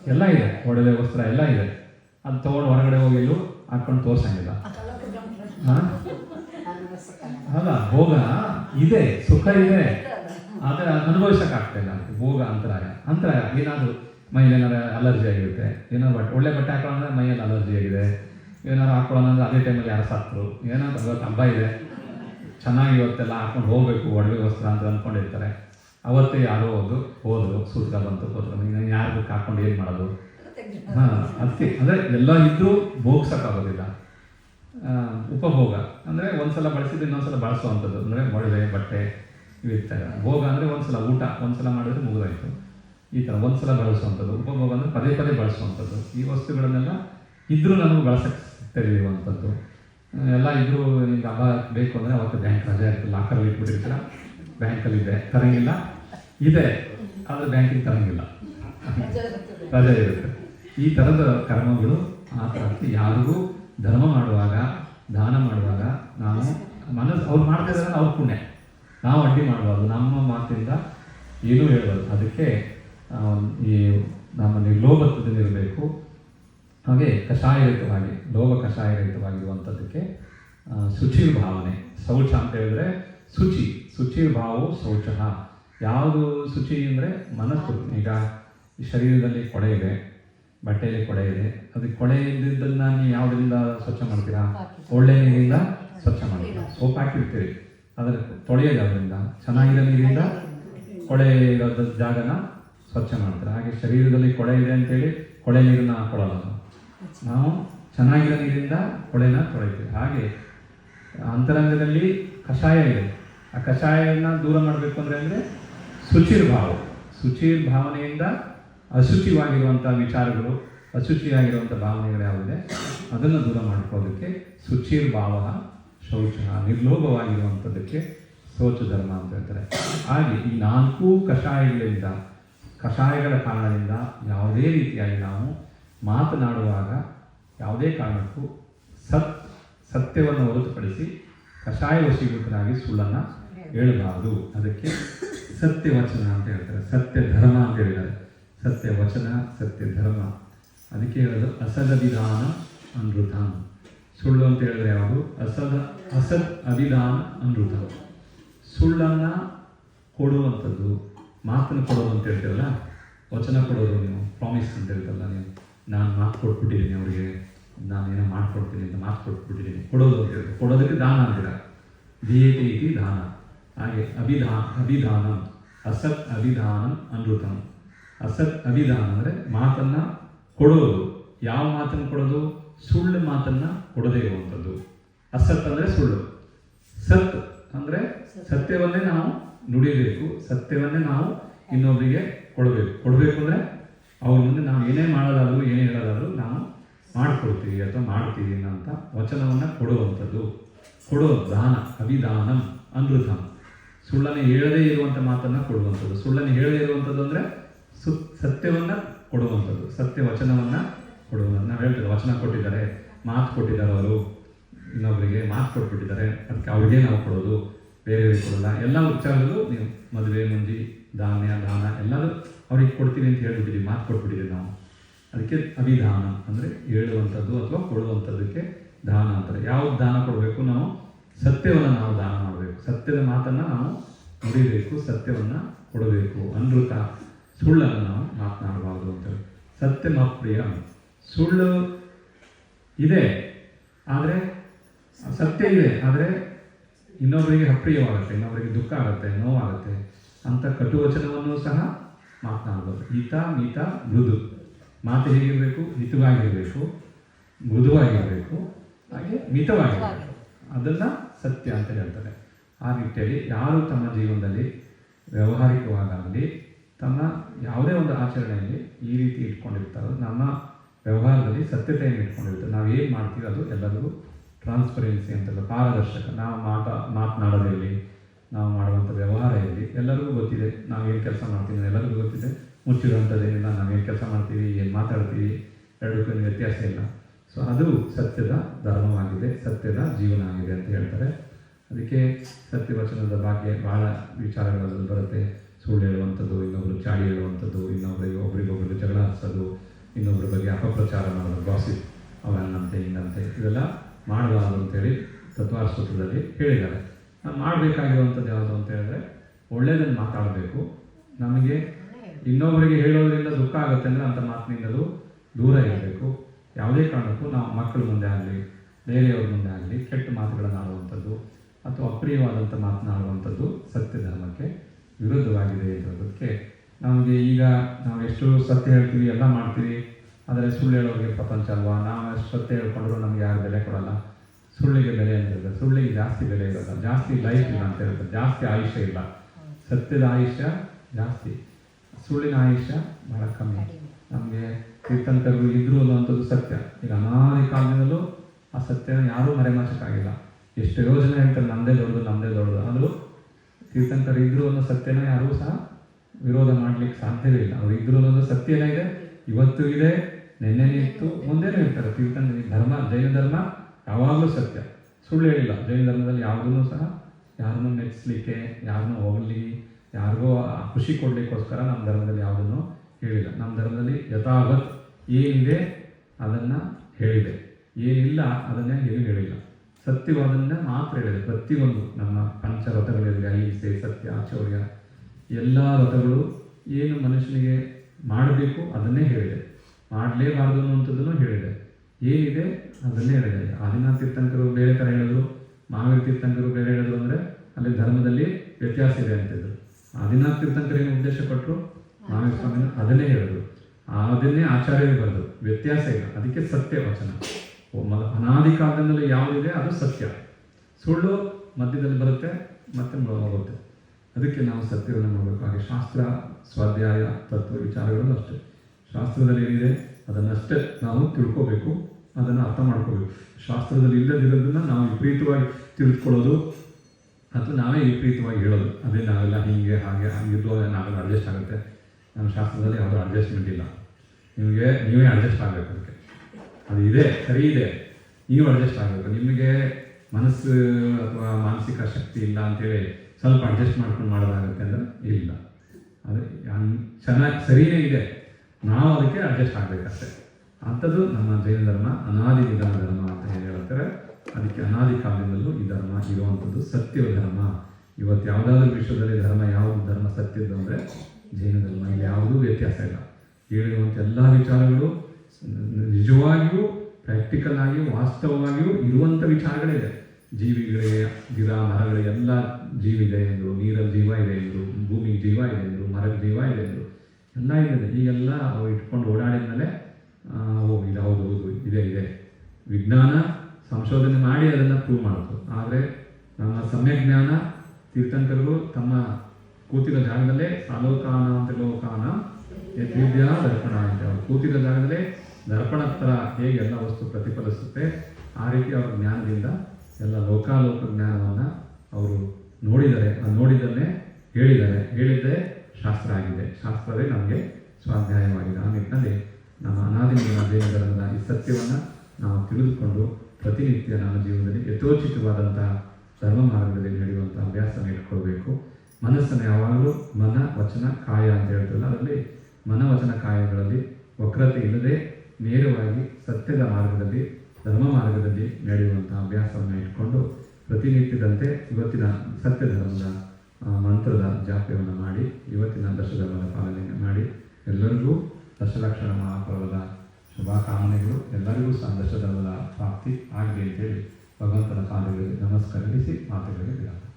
ಎಲ್ಲ ಇದೆ. ಒಡವೆ ವಸ್ತ್ರ ಎಲ್ಲ ಇದೆ. ಅದು ತೊಗೊಂಡು ಹೊರಗಡೆ ಹೋಗಿ ಎಲ್ಲೂ ಹಾಕೊಂಡು ತೋರ್ಸಂಗಿಲ್ಲ? ಅಲ್ಲ, ಭೋಗ ಇದೆ. ಸುಖ ಇದೆ. ಆದರೆ ಅನುಭವಿಸಕ್ ಆಗ್ತಾ ಇಲ್ಲ ಭೋಗ ಅಂತರಾಯ ಅಂತರಾಯ ಏನಾದ್ರು ಮೈಯಲ್ಲಿ ಅಲರ್ಜಿ ಆಗಿರುತ್ತೆ. ಏನಾದ್ರು ಬಟ್ಟೆ ಒಳ್ಳೆ ಬಟ್ಟೆ ಹಾಕೊಂಡ್ರೆ ಮೈಯಲ್ಲಿ ಅಲರ್ಜಿ ಆಗಿದೆ. ಏನಾದ್ರು ಹಾಕೊಳ್ಳೋಣ ಅದೇ ಟೈಮಲ್ಲಿ ಯಾರು ಸತ್ರು ಏನಾದ್ರು ಇವತ್ತು ಹಬ್ಬ ಇದೆ. ಚೆನ್ನಾಗಿ ಇವತ್ತೆಲ್ಲ ಹಾಕೊಂಡು ಹೋಗಬೇಕು, ಒಡವೆ ವಸ್ತ್ರ ಅಂತ ಅಂದ್ಕೊಂಡಿರ್ತಾರೆ ಅವತ್ತೇ ಯಾರೋ ಹೋದ್ರು ಹೋದರು ಸೂತ್ರ ಬಂತು, ಹೋದ್ರು. ಇನ್ನು ಯಾರು ಹಾಕೊಂಡು ಏನು ಮಾಡೋದು? ಹಾಂ ಅದಕ್ಕೆ ಅಂದರೆ ಎಲ್ಲ ಇದ್ದರೂ ಭೋಗಿಸೋಕ್ಕಾಗೋದಿಲ್ಲ ಉಪಭೋಗ. ಅಂದರೆ ಒಂದ್ಸಲ ಬಳಸಿದ್ದು ಇನ್ನೊಂದ್ಸಲ ಬಳಸುವಂಥದ್ದು. ಅಂದರೆ ಮೊಡವೆ ಬಟ್ಟೆ ಇರ್ತಾರೆ ಭೋಗ ಅಂದರೆ ಒಂದ್ಸಲ ಊಟ, ಒಂದ್ಸಲ ಮಾಡಿದ್ರೆ ಮುಗಿದಾಯಿತು. ಈ ಥರ ಒಂದ್ಸಲ ಬಳಸುವಂಥದ್ದು. ಉಪಭೋಗ ಅಂದರೆ ಪದೇ ಪದೇ ಬಳಸುವಂಥದ್ದು. ಈ ವಸ್ತುಗಳನ್ನೆಲ್ಲ ಇದ್ದರೂ ನಮಗೆ ಬಳಸಕ್ಕೆ ತೆರೆಯುವಂಥದ್ದು ಎಲ್ಲ ಇದ್ರೂ ನಿಮ್ಗೆ ಹಬ್ಬ ಬೇಕು ಅಂದರೆ ಅವತ್ತು ಬ್ಯಾಂಕ್ ರಜೆ ಇರುತ್ತೆ. ಲಾಕರ್ ಇಟ್ಬಿಟ್ಟಿರ್ತೀರ? ಬ್ಯಾಂಕಲ್ಲಿ ಇದೆ. ತರಂಗಿಲ್ಲ? ಇದೆ. ಆದರೆ ಬ್ಯಾಂಕಿಗೆ ತರಂಗಿಲ್ಲ. ರಜೆ ಇರುತ್ತೆ. ಈ ಥರದ ಕರ್ಮಗಳು ಆ ಥರಕ್ಕೆ ಯಾರಿಗೂ ಧರ್ಮ ಮಾಡುವಾಗ, ದಾನ ಮಾಡುವಾಗ ನಾವು ಮನಸ್ಸು ಅವ್ರು ಇದ್ದಾರೆ ಅವ್ರ ಪುಣ್ಯ. ನಾವು ಅಡ್ಡಿ ಮಾಡಬಾರ್ದು. ನಮ್ಮ ಮಾತಿಂದ ಏನೂ ಹೇಳ್ಬಾರ್ದು. ಅದಕ್ಕೆ ಈ ನಮ್ಮ ನಿರ್ಲೋಭತ್ವದಲ್ಲಿರಬೇಕು ಹಾಗೆ ಕಷಾಯರಹಿತವಾಗಿ ಲೋಭ ಕಷಾಯರಹಿತವಾಗಿರುವಂಥದ್ದಕ್ಕೆ ಶುಚಿ ಶುಚಿರ್ ಭಾವನೆ ಶೌಚ ಅಂತ ಹೇಳಿದ್ರೆ ಶುಚಿ ಶುಚಿರ್ ಭಾವವು ಶೌಚ. ಯಾವುದು ಶುಚಿ ಅಂದರೆ ಮನಸ್ಸು ಈಗ ಶರೀರದಲ್ಲಿ ಕೊಡೆ ಇದೆ ಬಟ್ಟೆಯಲ್ಲಿ ಕೊಡೆ ಇದೆ ಅದಕ್ಕೆ ಕೊಡೆ ಇದ್ದಿದ್ದನ್ನ ನೀವು ಯಾವುದರಿಂದ ಸ್ವಚ್ಛ ಮಾಡ್ತೀರಾ? ಒಳ್ಳೆ ನೀರಿಂದ ಸ್ವಚ್ಛ ಮಾಡ್ತೀರಾ? ಸೋಪ್ ಹಾಕಿರ್ತೀರಿ ಆದರೆ ತೊಳೆಯೋದು ಅದರಿಂದ ಚೆನ್ನಾಗಿರೋ ನೀರಿಂದ ಕೊಳೆ ಇರೋದ ಜಾಗನ ಸ್ವಚ್ಛ ಮಾಡ್ತೀರಾ? ಹಾಗೆ ಶರೀರದಲ್ಲಿ ಕೊಳೆ ಇದೆ ಅಂತೇಳಿ ಕೊಳೆ ನೀರನ್ನ ಹಾಕೊಳ್ಳಲ್ಲ ನಾವು. ಚೆನ್ನಾಗಿರೋ ನೀರಿಂದ ಹೊಳೆನ ತೊಳಿತೀವಿ ಹಾಗೆ ಅಂತರಂಗದಲ್ಲಿ ಕಷಾಯ ಇದೆ. ಆ ಕಷಾಯನ ದೂರ ಮಾಡಬೇಕು ಅಂದರೆ ಅಂದರೆ ಶುಚಿರ್ ಭಾವ. ಶುಚಿರ್ ಭಾವನೆಯಿಂದ ಅಶುಚಿವಾಗಿರುವಂಥ ವಿಚಾರಗಳು ಅಶುಚಿಯಾಗಿರುವಂಥ ಭಾವನೆಗಳು ಯಾವುದಿದೆ, ಅದನ್ನು ದೂರ ಮಾಡ್ಕೊಳ್ಳೋದಕ್ಕೆ ಶುಚಿರ್ ಭಾವ ಶೌಚ ನಿರ್ಲೋಭವಾಗಿರುವಂಥದ್ದಕ್ಕೆ ಶೌಚ ಧರ್ಮ ಅಂತ ಹೇಳ್ತಾರೆ. ಹಾಗೆ ಈ ನಾಲ್ಕು ಕಷಾಯಗಳಿಂದ, ಕಷಾಯಗಳ ಕಾರಣದಿಂದ ಯಾವುದೇ ರೀತಿಯಾಗಿ ನಾವು ಮಾತನಾಡುವಾಗ ಯಾವುದೇ ಕಾರಣಕ್ಕೂ ಸತ್, ಸತ್ಯವನ್ನು ಹೊರತುಪಡಿಸಿ ಕಷಾಯ ವಶೀಭೂತರಾಗಿ ಸುಳ್ಳನ್ನು ಹೇಳಬಾರದು. ಅದಕ್ಕೆ ಸತ್ಯ ವಚನ ಅಂತ ಹೇಳ್ತಾರೆ. ಸತ್ಯ ಧರ್ಮ ಅಂತ ಹೇಳಿದ್ದಾರೆ. ಸತ್ಯ ವಚನ ಸತ್ಯ ಧರ್ಮ ಅದಕ್ಕೆ ಹೇಳೋದು ಅಸದ ವಿಧಾನ ಅನೃತ ಸುಳ್ಳು ಅಂತ ಹೇಳಿದ್ರೆ ಯಾವುದು? ಅಸದ ಅಸದ್ ಅಭಿಧಾನ ಅನೃತ ಸುಳ್ಳನ್ನು ಕೊಡುವಂಥದ್ದು, ಮಾತನ್ನು ಕೊಡೋದು ಅಂತ ಹೇಳ್ತೀರಲ್ಲ? ವಚನ ಕೊಡೋದು ನೀವು ಪ್ರಾಮಿಸ್ ಅಂತ ಹೇಳ್ತಲ್ಲ ನೀವು. ನಾನು ಮಾತು ಕೊಟ್ಬಿಟ್ಟಿದ್ದೀನಿ ಅವರಿಗೆ. ನಾನು ಏನೋ ಮಾಡ್ಕೊಡ್ತೀನಿ ಅಂತ ಮಾತು ಕೊಟ್ಬಿಟ್ಟಿದ್ದೀನಿ ಕೊಡೋದು ಕೊಡೋದಕ್ಕೆ ದಾನ ಅಂತೀರ ದೀಯತೆ ಇತಿ ದಾನ. ಹಾಗೆ ಅಭಿಧಾನ ಅಭಿಧಾನಂ. ಅಸತ್ ಅಭಿಧಾನ ಅನೃತಂ ಅಸತ್ ಅಭಿಧಾನ ಅಂದರೆ ಮಾತನ್ನು ಕೊಡೋದು. ಯಾವ ಮಾತನ್ನು ಕೊಡೋದು? ಸುಳ್ಳು ಮಾತನ್ನು ಕೊಡದೇ ಇರುವಂಥದ್ದು ಅಸತ್ ಅಂದರೆ ಸುಳ್ಳು. ಸತ್ ಅಂದರೆ ಸತ್ಯವನ್ನೇ ನಾವು ನುಡಿಬೇಕು ಸತ್ಯವನ್ನೇ ನಾವು ಇನ್ನೊಬ್ಬರಿಗೆ ಕೊಡಬೇಕು. ಕೊಡಬೇಕು ಅಂದ್ರೆ ಅವ್ರ ಮುಂದೆ ನಾವು ಏನೇ ಮಾಡೋದಾದ್ರೂ, ಏನೇ ಹೇಳೋದಾದ್ರು ನಾವು ಮಾಡ್ಕೊಡ್ತೀವಿ ಅಥವಾ ಮಾಡ್ತೀವಿ ಅಂತ ವಚನವನ್ನ ಕೊಡುವಂಥದ್ದು. ಕೊಡೋ ದಾನ, ಅಭಿದಾನಂ ಅನೃತಂ ಸುಳ್ಳನ್ನು ಹೇಳದೇ ಇರುವಂಥ ಮಾತನ್ನ ಕೊಡುವಂಥದ್ದು. ಸುಳ್ಳನ್ನು ಹೇಳದೇ ಇರುವಂಥದ್ದು ಅಂದ್ರೆ ಸು, ಸತ್ಯವನ್ನ ಕೊಡುವಂಥದ್ದು. ಸತ್ಯ ವಚನವನ್ನ ಕೊಡುವಂಥದ್ದು. ನಾವು ಹೇಳ್ತೇವೆ ವಚನ ಕೊಟ್ಟಿದ್ದಾರೆ, ಮಾತು ಕೊಟ್ಟಿದ್ದಾರೆ ಅವರು. ಇನ್ನೊಬ್ಬರಿಗೆ ಮಾತು ಕೊಟ್ಬಿಟ್ಟಿದ್ದಾರೆ. ಅದಕ್ಕೆ ಅವ್ರಿಗೆ ನಾವು ಕೊಡೋದು. ಬೇರೆ ಕೊಡೋಲ್ಲ. ಎಲ್ಲ ಉಚ್ಚಾರಗಳು ನೀವು ಮದುವೆ, ಮುಂಜಿ ಧಾನ್ಯ ದಾನ ಎಲ್ಲದೂ ಅವ್ರಿಗೆ ಕೊಡ್ತೀನಿ ಅಂತ ಹೇಳ್ಬಿಟ್ಟಿದ್ದೀವಿ ಮಾತು ಕೊಟ್ಬಿಟ್ಟಿದ್ದೀವಿ ನಾವು. ಅದಕ್ಕೆ ಅಭಿಧಾನ ಅಂದರೆ ಹೇಳುವಂಥದ್ದು ಅಥವಾ ಕೊಡುವಂಥದ್ದಕ್ಕೆ ದಾನ ಅಂತಾರೆ. ಯಾವ್ದು ದಾನ ಕೊಡಬೇಕು? ನಾವು ಸತ್ಯವನ್ನು ನಾವು ದಾನ ಮಾಡಬೇಕು. ಸತ್ಯದ ಮಾತನ್ನು ನಾವು ನುಡಿಬೇಕು, ಸತ್ಯವನ್ನು ಕೊಡಬೇಕು. ಅನೃತ ಸುಳ್ಳನ್ನು ನಾವು ಮಾತನಾಡಬಾರ್ದು ಅಂತೇಳಿ. ಸತ್ಯ ಮಾಪ್ರಿಯ ಸುಳ್ಳು ಇದೆ, ಆದರೆ ಸತ್ಯ ಇದೆ, ಆದರೆ ಇನ್ನೊಬ್ಬರಿಗೆ ಅಪ್ರಿಯವಾಗುತ್ತೆ ಇನ್ನೊಬ್ಬರಿಗೆ ದುಃಖ ಆಗುತ್ತೆ, ನೋವಾಗುತ್ತೆ ಅಂತ ಕಟುವಚನವನ್ನು ಸಹ ಮಾತನಾಡಬಹುದು ಹಿತ ಮಿತ, ಮೃದು. ಮಾತು ಹೇಗಿರಬೇಕು? ಹಿತವಾಗಿರಬೇಕು ಮೃದುವಾಗಿರಬೇಕು. ಹಾಗೆ ಮಿತವಾಗಿರಬೇಕು. ಅದನ್ನ ಸತ್ಯ ಅಂತ ಹೇಳ್ತಾರೆ. ಆ ರೀತಿಯಲ್ಲಿ ಯಾರು ತಮ್ಮ ಜೀವನದಲ್ಲಿ ವ್ಯಾವಹಾರಿಕವಾಗಲಿ ತಮ್ಮ ಯಾವುದೇ ಒಂದು ಆಚರಣೆಯಲ್ಲಿ ಈ ರೀತಿ ಇಟ್ಕೊಂಡಿರ್ತಾರೋ ನಮ್ಮ ವ್ಯವಹಾರದಲ್ಲಿ ಸತ್ಯತೆಯನ್ನು ಇಟ್ಕೊಂಡಿರ್ತಾರೆ. ನಾವು ಏನು ಮಾಡ್ತೀವಿ ಅದು ಎಲ್ಲರಿಗೂ ಟ್ರಾನ್ಸ್ಪರೆನ್ಸಿ ಅಂತಲ್ಲ ಪಾರದರ್ಶಕ. ನಾವು ಮಾತಾ, ಮಾತನಾಡೋದಿರಲಿ ನಾವು ಮಾಡುವಂಥ ವ್ಯವಹಾರ ಇರಲಿ ಎಲ್ಲರಿಗೂ ಗೊತ್ತಿದೆ ನಾವು ಏನು ಕೆಲಸ ಮಾಡ್ತೀವಿ ಎಲ್ಲರಿಗೂ ಗೊತ್ತಿದೆ. ಮುಚ್ಚಿರುವಂಥದ್ದೇನಿಲ್ಲ ನಾವೇನು ಕೆಲಸ ಮಾಡ್ತೀವಿ, ಏನು ಮಾತಾಡ್ತೀವಿ ಎರಡಕ್ಕೂ ಏನು ವ್ಯತ್ಯಾಸ ಇಲ್ಲ. ಸೊ ಅದು ಸತ್ಯದ ಧರ್ಮವಾಗಿದೆ, ಸತ್ಯದ ಜೀವನ ಆಗಿದೆ ಅಂತ ಹೇಳ್ತಾರೆ. ಅದಕ್ಕೆ ಸತ್ಯವಚನದ ಬಗ್ಗೆ ಭಾಳ ವಿಚಾರಗಳಲ್ಲಿ ಬರುತ್ತೆ. ಸುಳ್ಳು ಹೇಳುವಂಥದ್ದು, ಇನ್ನೊಬ್ರು ಚಾಡಿ ಹೇಳುವಂಥದ್ದು ಇನ್ನೊಬ್ಬರಿಗೆ ಒಬ್ರಿಗೊಬ್ರಿಗೆ ಜಗಳ ಹಚ್ಚೋದು ಇನ್ನೊಬ್ಬರ ಬಗ್ಗೆ ಅಪಪ್ರಚಾರ ಮಾಡೋದು ಗಾಸಿಪ್ ಅವನಂತೆ ಇನ್ನಂತೆ ಇವೆಲ್ಲ ಮಾಡಬಾರ್ದು ಅಂತೇಳಿ ತತ್ವಾಸ್ತತ್ವದಲ್ಲಿ ಹೇಳಿದ್ದಾರೆ. ನಾವು ಮಾಡಬೇಕಾಗಿರುವಂಥದ್ದು ಯಾವುದು ಅಂತ ಹೇಳಿದ್ರೆ ಒಳ್ಳೆಯದನ್ನು ಮಾತಾಡಬೇಕು. ನಮಗೆ ಇನ್ನೊಬ್ಬರಿಗೆ ಹೇಳೋದ್ರಿಂದ ದುಃಖ ಆಗುತ್ತೆ ಅಂದರೆ ಅಂಥ ಮಾತಿನಿಂದಲೂ ದೂರ ಇರಬೇಕು. ಯಾವುದೇ ಕಾರಣಕ್ಕೂ ನಾವು ಮಕ್ಕಳ ಮುಂದೆ ಆಗಲಿ, ಬೇರೆಯವ್ರ ಮುಂದೆ ಆಗಲಿ ಕೆಟ್ಟ ಮಾತುಗಳನ್ನು ಆಡುವಂಥದ್ದು ಅಥವಾ ಅಪ್ರಿಯವಾದಂಥ ಮಾತನಾಡುವಂಥದ್ದು ಸತ್ಯ ಧರ್ಮಕ್ಕೆ ವಿರುದ್ಧವಾಗಿದೆ ಅನ್ನೋದಕ್ಕೆ ನಮಗೆ ಈಗ ನಾವು ಎಷ್ಟು ಸತ್ಯ ಹೇಳ್ತೀವಿ, ಎಲ್ಲ ಮಾಡ್ತೀವಿ. ಆದರೆ ಸುಳ್ಳು ಹೇಳೋರಿಗೆ ಪ್ರಪಂಚ ಅಲ್ವಾ? ನಾವು ಸತ್ಯ ಹೇಳ್ಕೊಂಡ್ರು ನಮಗೆ ಯಾರು ಬೆಲೆ ಕೊಡಲ್ಲ. ಸುಳ್ಳಿಗೆ ಬೆಲೆ ಅಂತಿರುತ್ತೆ. ಸುಳ್ಳಿಗೆ ಜಾಸ್ತಿ ಬೆಲೆ ಇರಲ್ಲ ಜಾಸ್ತಿ ಲೈಫ್ ಇಲ್ಲ ಅಂತ ಇರುತ್ತೆ. ಜಾಸ್ತಿ ಆಯುಷ್ಯ ಇಲ್ಲ. ಸತ್ಯದ ಆಯುಷ್ಯ ಜಾಸ್ತಿ. ಸುಳ್ಳಿನ ಆಯುಷ್ಯ ಬಹಳ ಕಮ್ಮಿ. ನಮಗೆ ತೀರ್ಥಂಕರು ಇದ್ರು ಅನ್ನುವಂಥದ್ದು ಸತ್ಯ. ಈಗ ಅನಾದಿ ಕಾಲದಿಂದಲೂ ಆ ಸತ್ಯನ ಯಾರೂ ಮರೆಮಾಚಕ್ಕಾಗಿಲ್ಲ. ಎಷ್ಟು ಯೋಜನೆ ಹೇಳ್ತಾರೆ ನಮ್ಮದೇ ದೊಡ್ಡದು ನಮ್ಮದೇ ದೊಡ್ಡದು. ಆದರೂ ತೀರ್ಥಂಕರು ಇದ್ರು ಅನ್ನೋ ಸತ್ಯನ ಯಾರೂ ಸಹ ವಿರೋಧ ಮಾಡ್ಲಿಕ್ಕೆ ಸಾಧ್ಯವೇ ಇಲ್ಲ. ಅವ್ರು ಇದ್ರು ಅನ್ನೋದು ಸತ್ಯನೇ ಇದೆ ಇವತ್ತು ಇದೆ ನಿನ್ನೆನೇ ಇತ್ತು ಮುಂದೆನೂ ಇರ್ತಾರೆ. ತೀರ್ಥಂಕರ ಧರ್ಮ ಜೈನ ಧರ್ಮ ಯಾವಾಗಲೂ ಸತ್ಯ. ಸುಳ್ಳು ಹೇಳಿಲ್ಲ. ಜೈನ ಧರ್ಮದಲ್ಲಿ ಯಾವುದನ್ನು ಸಹ ಯಾರನ್ನೂ ಮೆಚ್ಚಿಸ್ಲಿಕ್ಕೆ ಯಾರನ್ನೂ ಹೋಗಲಿ, ಯಾರಿಗೋ ಖುಷಿ ಕೊಡಲಿಕ್ಕೋಸ್ಕರ ನಮ್ಮ ಧರ್ಮದಲ್ಲಿ ಯಾವುದನ್ನು ಹೇಳಿಲ್ಲ. ನಮ್ಮ ಧರ್ಮದಲ್ಲಿ ಯಥಾವತ್ ಏನಿದೆ ಅದನ್ನು ಹೇಳಿದೆ. ಏನಿಲ್ಲ ಅದನ್ನೇ ಏನು ಹೇಳಿಲ್ಲ. ಸತ್ಯವಾದನ್ನ ಮಾತ್ರ ಹೇಳಿದೆ. ಪ್ರತಿಯೊಂದು ನಮ್ಮ ಪಂಚರಥಗಳಿರಲಿ ಅಹಿಂಸೆ ಸತ್ಯ, ಆಚೌರ್ಯ, ಎಲ್ಲ ರಥಗಳು ಏನು ಮನುಷ್ಯನಿಗೆ ಮಾಡಬೇಕು ಅದನ್ನೇ ಹೇಳಿದೆ. ಮಾಡಲೇಬಾರ್ದು ಅನ್ನುವಂಥದ್ದನ್ನು ಹೇಳಿದೆ. ಏನಿದೆ ಅದನ್ನೇ ಹೇಳಿದ್ದಾರೆ ಆದಿನಾಥ ತೀರ್ಥಂಕರು ಬೇರೆ ಥರ ಹೇಳಿದ್ರು. ಮಹಾವೀರ ತೀರ್ಥಂಕರು ಬೇರೆ ಹೇಳಿದ್ರು ಅಂದರೆ ಅಲ್ಲಿ ಧರ್ಮದಲ್ಲಿ ವ್ಯತ್ಯಾಸ ಇದೆ ಅಂತಿದ್ರು ಆದಿನಾಥ ತೀರ್ಥಂಕರು ಏನು ಉದ್ದೇಶ ಕೊಟ್ಟರು ಮಹಾವೀರ ಸ್ವಾಮಿ ಅದನ್ನೇ ಹೇಳಿದ್ರು. ಅದನ್ನೇ ಆಚಾರ್ಯರು ಬರೆದು ವ್ಯತ್ಯಾಸ ಇಲ್ಲ. ಅದಕ್ಕೆ ಸತ್ಯ ವಚನ. ಅನಾದಿ ಕಾಲದಿಂದಲೂ ಯಾವುದಿದೆ, ಅದು ಸತ್ಯ. ಸುಳ್ಳು ಮಧ್ಯದಲ್ಲಿ ಬರುತ್ತೆ, ಮತ್ತೆ ಹೋಗುತ್ತೆ ಅದಕ್ಕೆ ನಾವು ಸತ್ಯವನ್ನು ಮಾಡಬೇಕು ಹಾಗೆ ಶಾಸ್ತ್ರ, ಸ್ವಾಧ್ಯಾಯ, ತತ್ವ ವಿಚಾರಗಳು ಅಷ್ಟೇ. ಶಾಸ್ತ್ರದಲ್ಲಿ ಏನಿದೆ? ಅದನ್ನಷ್ಟೇ ನಾವು ತಿಳ್ಕೋಬೇಕು, ಅದನ್ನು ಅರ್ಥ ಮಾಡ್ಕೋಬೇಕು. ಶಾಸ್ತ್ರದಲ್ಲಿ ಇಲ್ಲದಿರೋದನ್ನು ನಾವು ವಿಪರೀತವಾಗಿ ತಿಳಿದುಕೊಳ್ಳೋದು ಅಥವಾ ನಾವೇ ವಿಪರೀತವಾಗಿ ಹೇಳೋದು. ಅದೇ ನಾವೆಲ್ಲ ಹೀಗೆ, ಹಾಗೆ ಹಾಗಿದ್ದು ನಾವೆಲ್ಲ ಅಡ್ಜಸ್ಟ್ ಆಗುತ್ತೆ. ನಮ್ಮ ಶಾಸ್ತ್ರದಲ್ಲಿ ಯಾವುದೋ ಅಡ್ಜಸ್ಟ್ಮೆಂಟ್ ಇಲ್ಲ. ನಿಮಗೆ, ನೀವೇ ಅಡ್ಜಸ್ಟ್ ಆಗಬೇಕು ಅದಕ್ಕೆ. ಅದು ಇದೆ, ಸರಿ ಇದೆ. ನೀವು ಅಡ್ಜಸ್ಟ್ ಆಗಬೇಕು. ನಿಮಗೆ ಮನಸ್ಸು ಅಥವಾ ಮಾನಸಿಕ ಶಕ್ತಿ ಇಲ್ಲ ಅಂತೇಳಿ ಸ್ವಲ್ಪ ಅಡ್ಜಸ್ಟ್ ಮಾಡ್ಕೊಂಡು ಮಾಡೋದಾಗುತ್ತೆ ಅಂದರೆ ಇಲ್ಲ. ಅದು ಚೆನ್ನಾಗಿ ಸರಿಯೇ ಇದೆ. ನಾವು ಅದಕ್ಕೆ ಅಡ್ಜಸ್ಟ್ ಆಗಬೇಕಷ್ಟೆ ಅಂಥದ್ದು ನಮ್ಮ ಜೈನ ಧರ್ಮ, ಅನಾದಿ ನಿಧನ ಧರ್ಮ ಅಂತ ಹೇಳಿ ಹೇಳ್ತಾರೆ. ಅದಕ್ಕೆ ಅನಾದಿ ಕಾಲದಿಂದಲೂ ಈ ಧರ್ಮ ಇರುವಂಥದ್ದು ಸತ್ಯ ಧರ್ಮ. ಇವತ್ತು ಯಾವುದಾದ್ರೂ ವಿಶ್ವದಲ್ಲಿ ಧರ್ಮ ಯಾವುದು, ಧರ್ಮ ಸತ್ಯದ್ದು ಅಂದರೆ ಜೈನ ಧರ್ಮ. ಇಲ್ಲಿ ಯಾವುದೂ ವ್ಯತ್ಯಾಸ ಇಲ್ಲ. ಹೇಳಿರುವಂಥ ಎಲ್ಲ ವಿಚಾರಗಳು ನಿಜವಾಗಿಯೂ ಪ್ರಾಕ್ಟಿಕಲ್ ಆಗಿ ವಾಸ್ತವವಾಗಿಯೂ ಇರುವಂಥ ವಿಚಾರಗಳಿದೆ. ಜೀವಿಗಳಿಗೆ ಗಿಡ ಮರಗಳಿಗೆ ಎಲ್ಲ ಜೀವಿದೆ ಎಂದರು, ನೀರಲ್ಲಿ ಜೀವ ಇದೆ ಎಂದು ಭೂಮಿಗೆ ಜೀವ ಇದೆ ಎಂದು ಮರಕ್ಕೆ ಜೀವ ಇದೆ ಎಂದರು. ಎಲ್ಲ ಇದೆ ಈಗೆಲ್ಲ ಇಟ್ಕೊಂಡು ಓಡಾಡಿದ ಮೇಲೆ ಓ, ಇದು ಹೌದು ಹೌದು, ಇದೆ ಇದೆ. ವಿಜ್ಞಾನ ಸಂಶೋಧನೆ ಮಾಡಿ ಅದನ್ನು ಪ್ರೂವ್ ಮಾಡೋದು ಆದರೆ ನಮ್ಮ ಸಮ್ಯಕ್ ಜ್ಞಾನ ತೀರ್ಥಂಕರು ತಮ್ಮ ಕೂತಿರೋ ಜಾಗದಲ್ಲೇ ಸಾಲೋಕಾನ ಅಂತ ಲೋಕಾನ ಯಥಿದ್ಯಾ ದರ್ಪಣ ಅಂತ ಅವರು ಕೂತಿರೋ ಜಾಗದಲ್ಲೇ ದರ್ಪಣ ಥರ ಹೇಗೆ ಎಲ್ಲ ವಸ್ತು ಪ್ರತಿಫಲಿಸುತ್ತೆ, ಆ ರೀತಿ ಅವರ ಜ್ಞಾನದಿಂದ ಎಲ್ಲ ಲೋಕಾಲೋಕ ಜ್ಞಾನವನ್ನು ಅವರು ನೋಡಿದ್ದಾರೆ. ಆ ನೋಡಿದ್ದನ್ನೇ ಹೇಳಿದ್ದಾರೆ. ಹೇಳಿದ್ದೇ ಶಾಸ್ತ್ರ ಆಗಿದೆ. ಶಾಸ್ತ್ರವೇ ನಮಗೆ ಸ್ವಾಧ್ಯಾಯವಾಗಿದೆ. ಆ ನಿಟ್ಟಿನಲ್ಲಿ ನಮ್ಮ ಅನಾದಿ ಜೈನ ಧರ್ಮದ ಈ ಸತ್ಯವನ್ನು ನಾವು ತಿಳಿದುಕೊಂಡು ಪ್ರತಿನಿತ್ಯ ನಮ್ಮ ಜೀವನದಲ್ಲಿ ಯಥೋಚಿತವಾದಂತಹ ಧರ್ಮ ಮಾರ್ಗದಲ್ಲಿ ನಡೆಯುವಂಥ ಅಭ್ಯಾಸವನ್ನು ಇಟ್ಕೊಳ್ಬೇಕು ಮನಸ್ಸನ್ನು ಯಾವಾಗಲೂ ಮನ, ವಚನ, ಕಾಯ ಅಂತ ಹೇಳ್ತಲ್ಲ ಅದರಲ್ಲಿ ಮನ, ವಚನ, ಕಾಯಗಳಲ್ಲಿ ವಕ್ರತೆ ಇಲ್ಲದೆ ನೇರವಾಗಿ ಸತ್ಯದ ಮಾರ್ಗದಲ್ಲಿ, ಧರ್ಮ ಮಾರ್ಗದಲ್ಲಿ ನಡೆಯುವಂಥ ಅಭ್ಯಾಸವನ್ನು ಇಟ್ಕೊಂಡು ಪ್ರತಿನಿತ್ಯದಂತೆ ಇವತ್ತಿನ ಸತ್ಯ ಧರ್ಮದ ಮಂತ್ರದ ಜಾಪ್ಯವನ್ನು ಮಾಡಿ, ಇವತ್ತಿನ ದಶಧರ್ಮದ ಪಾಲನೆಯನ್ನು ಮಾಡಿ, ಎಲ್ಲರಿಗೂ ದಶಲಕ್ಷಣ ಮಹಾಪರ್ವದ ಶುಭಕಾಮನೆಗಳು. ಎಲ್ಲರಿಗೂ ಸಹ ದಶಧರ್ಮದ ಪ್ರಾಪ್ತಿ ಆಗಲಿ ಅಂತೇಳಿ ಭಗವಂತನ ಪಾದಗಳಿಗೆ ನಮಸ್ಕರಿಸಿ ಮಾತುಗಳಿಗೆ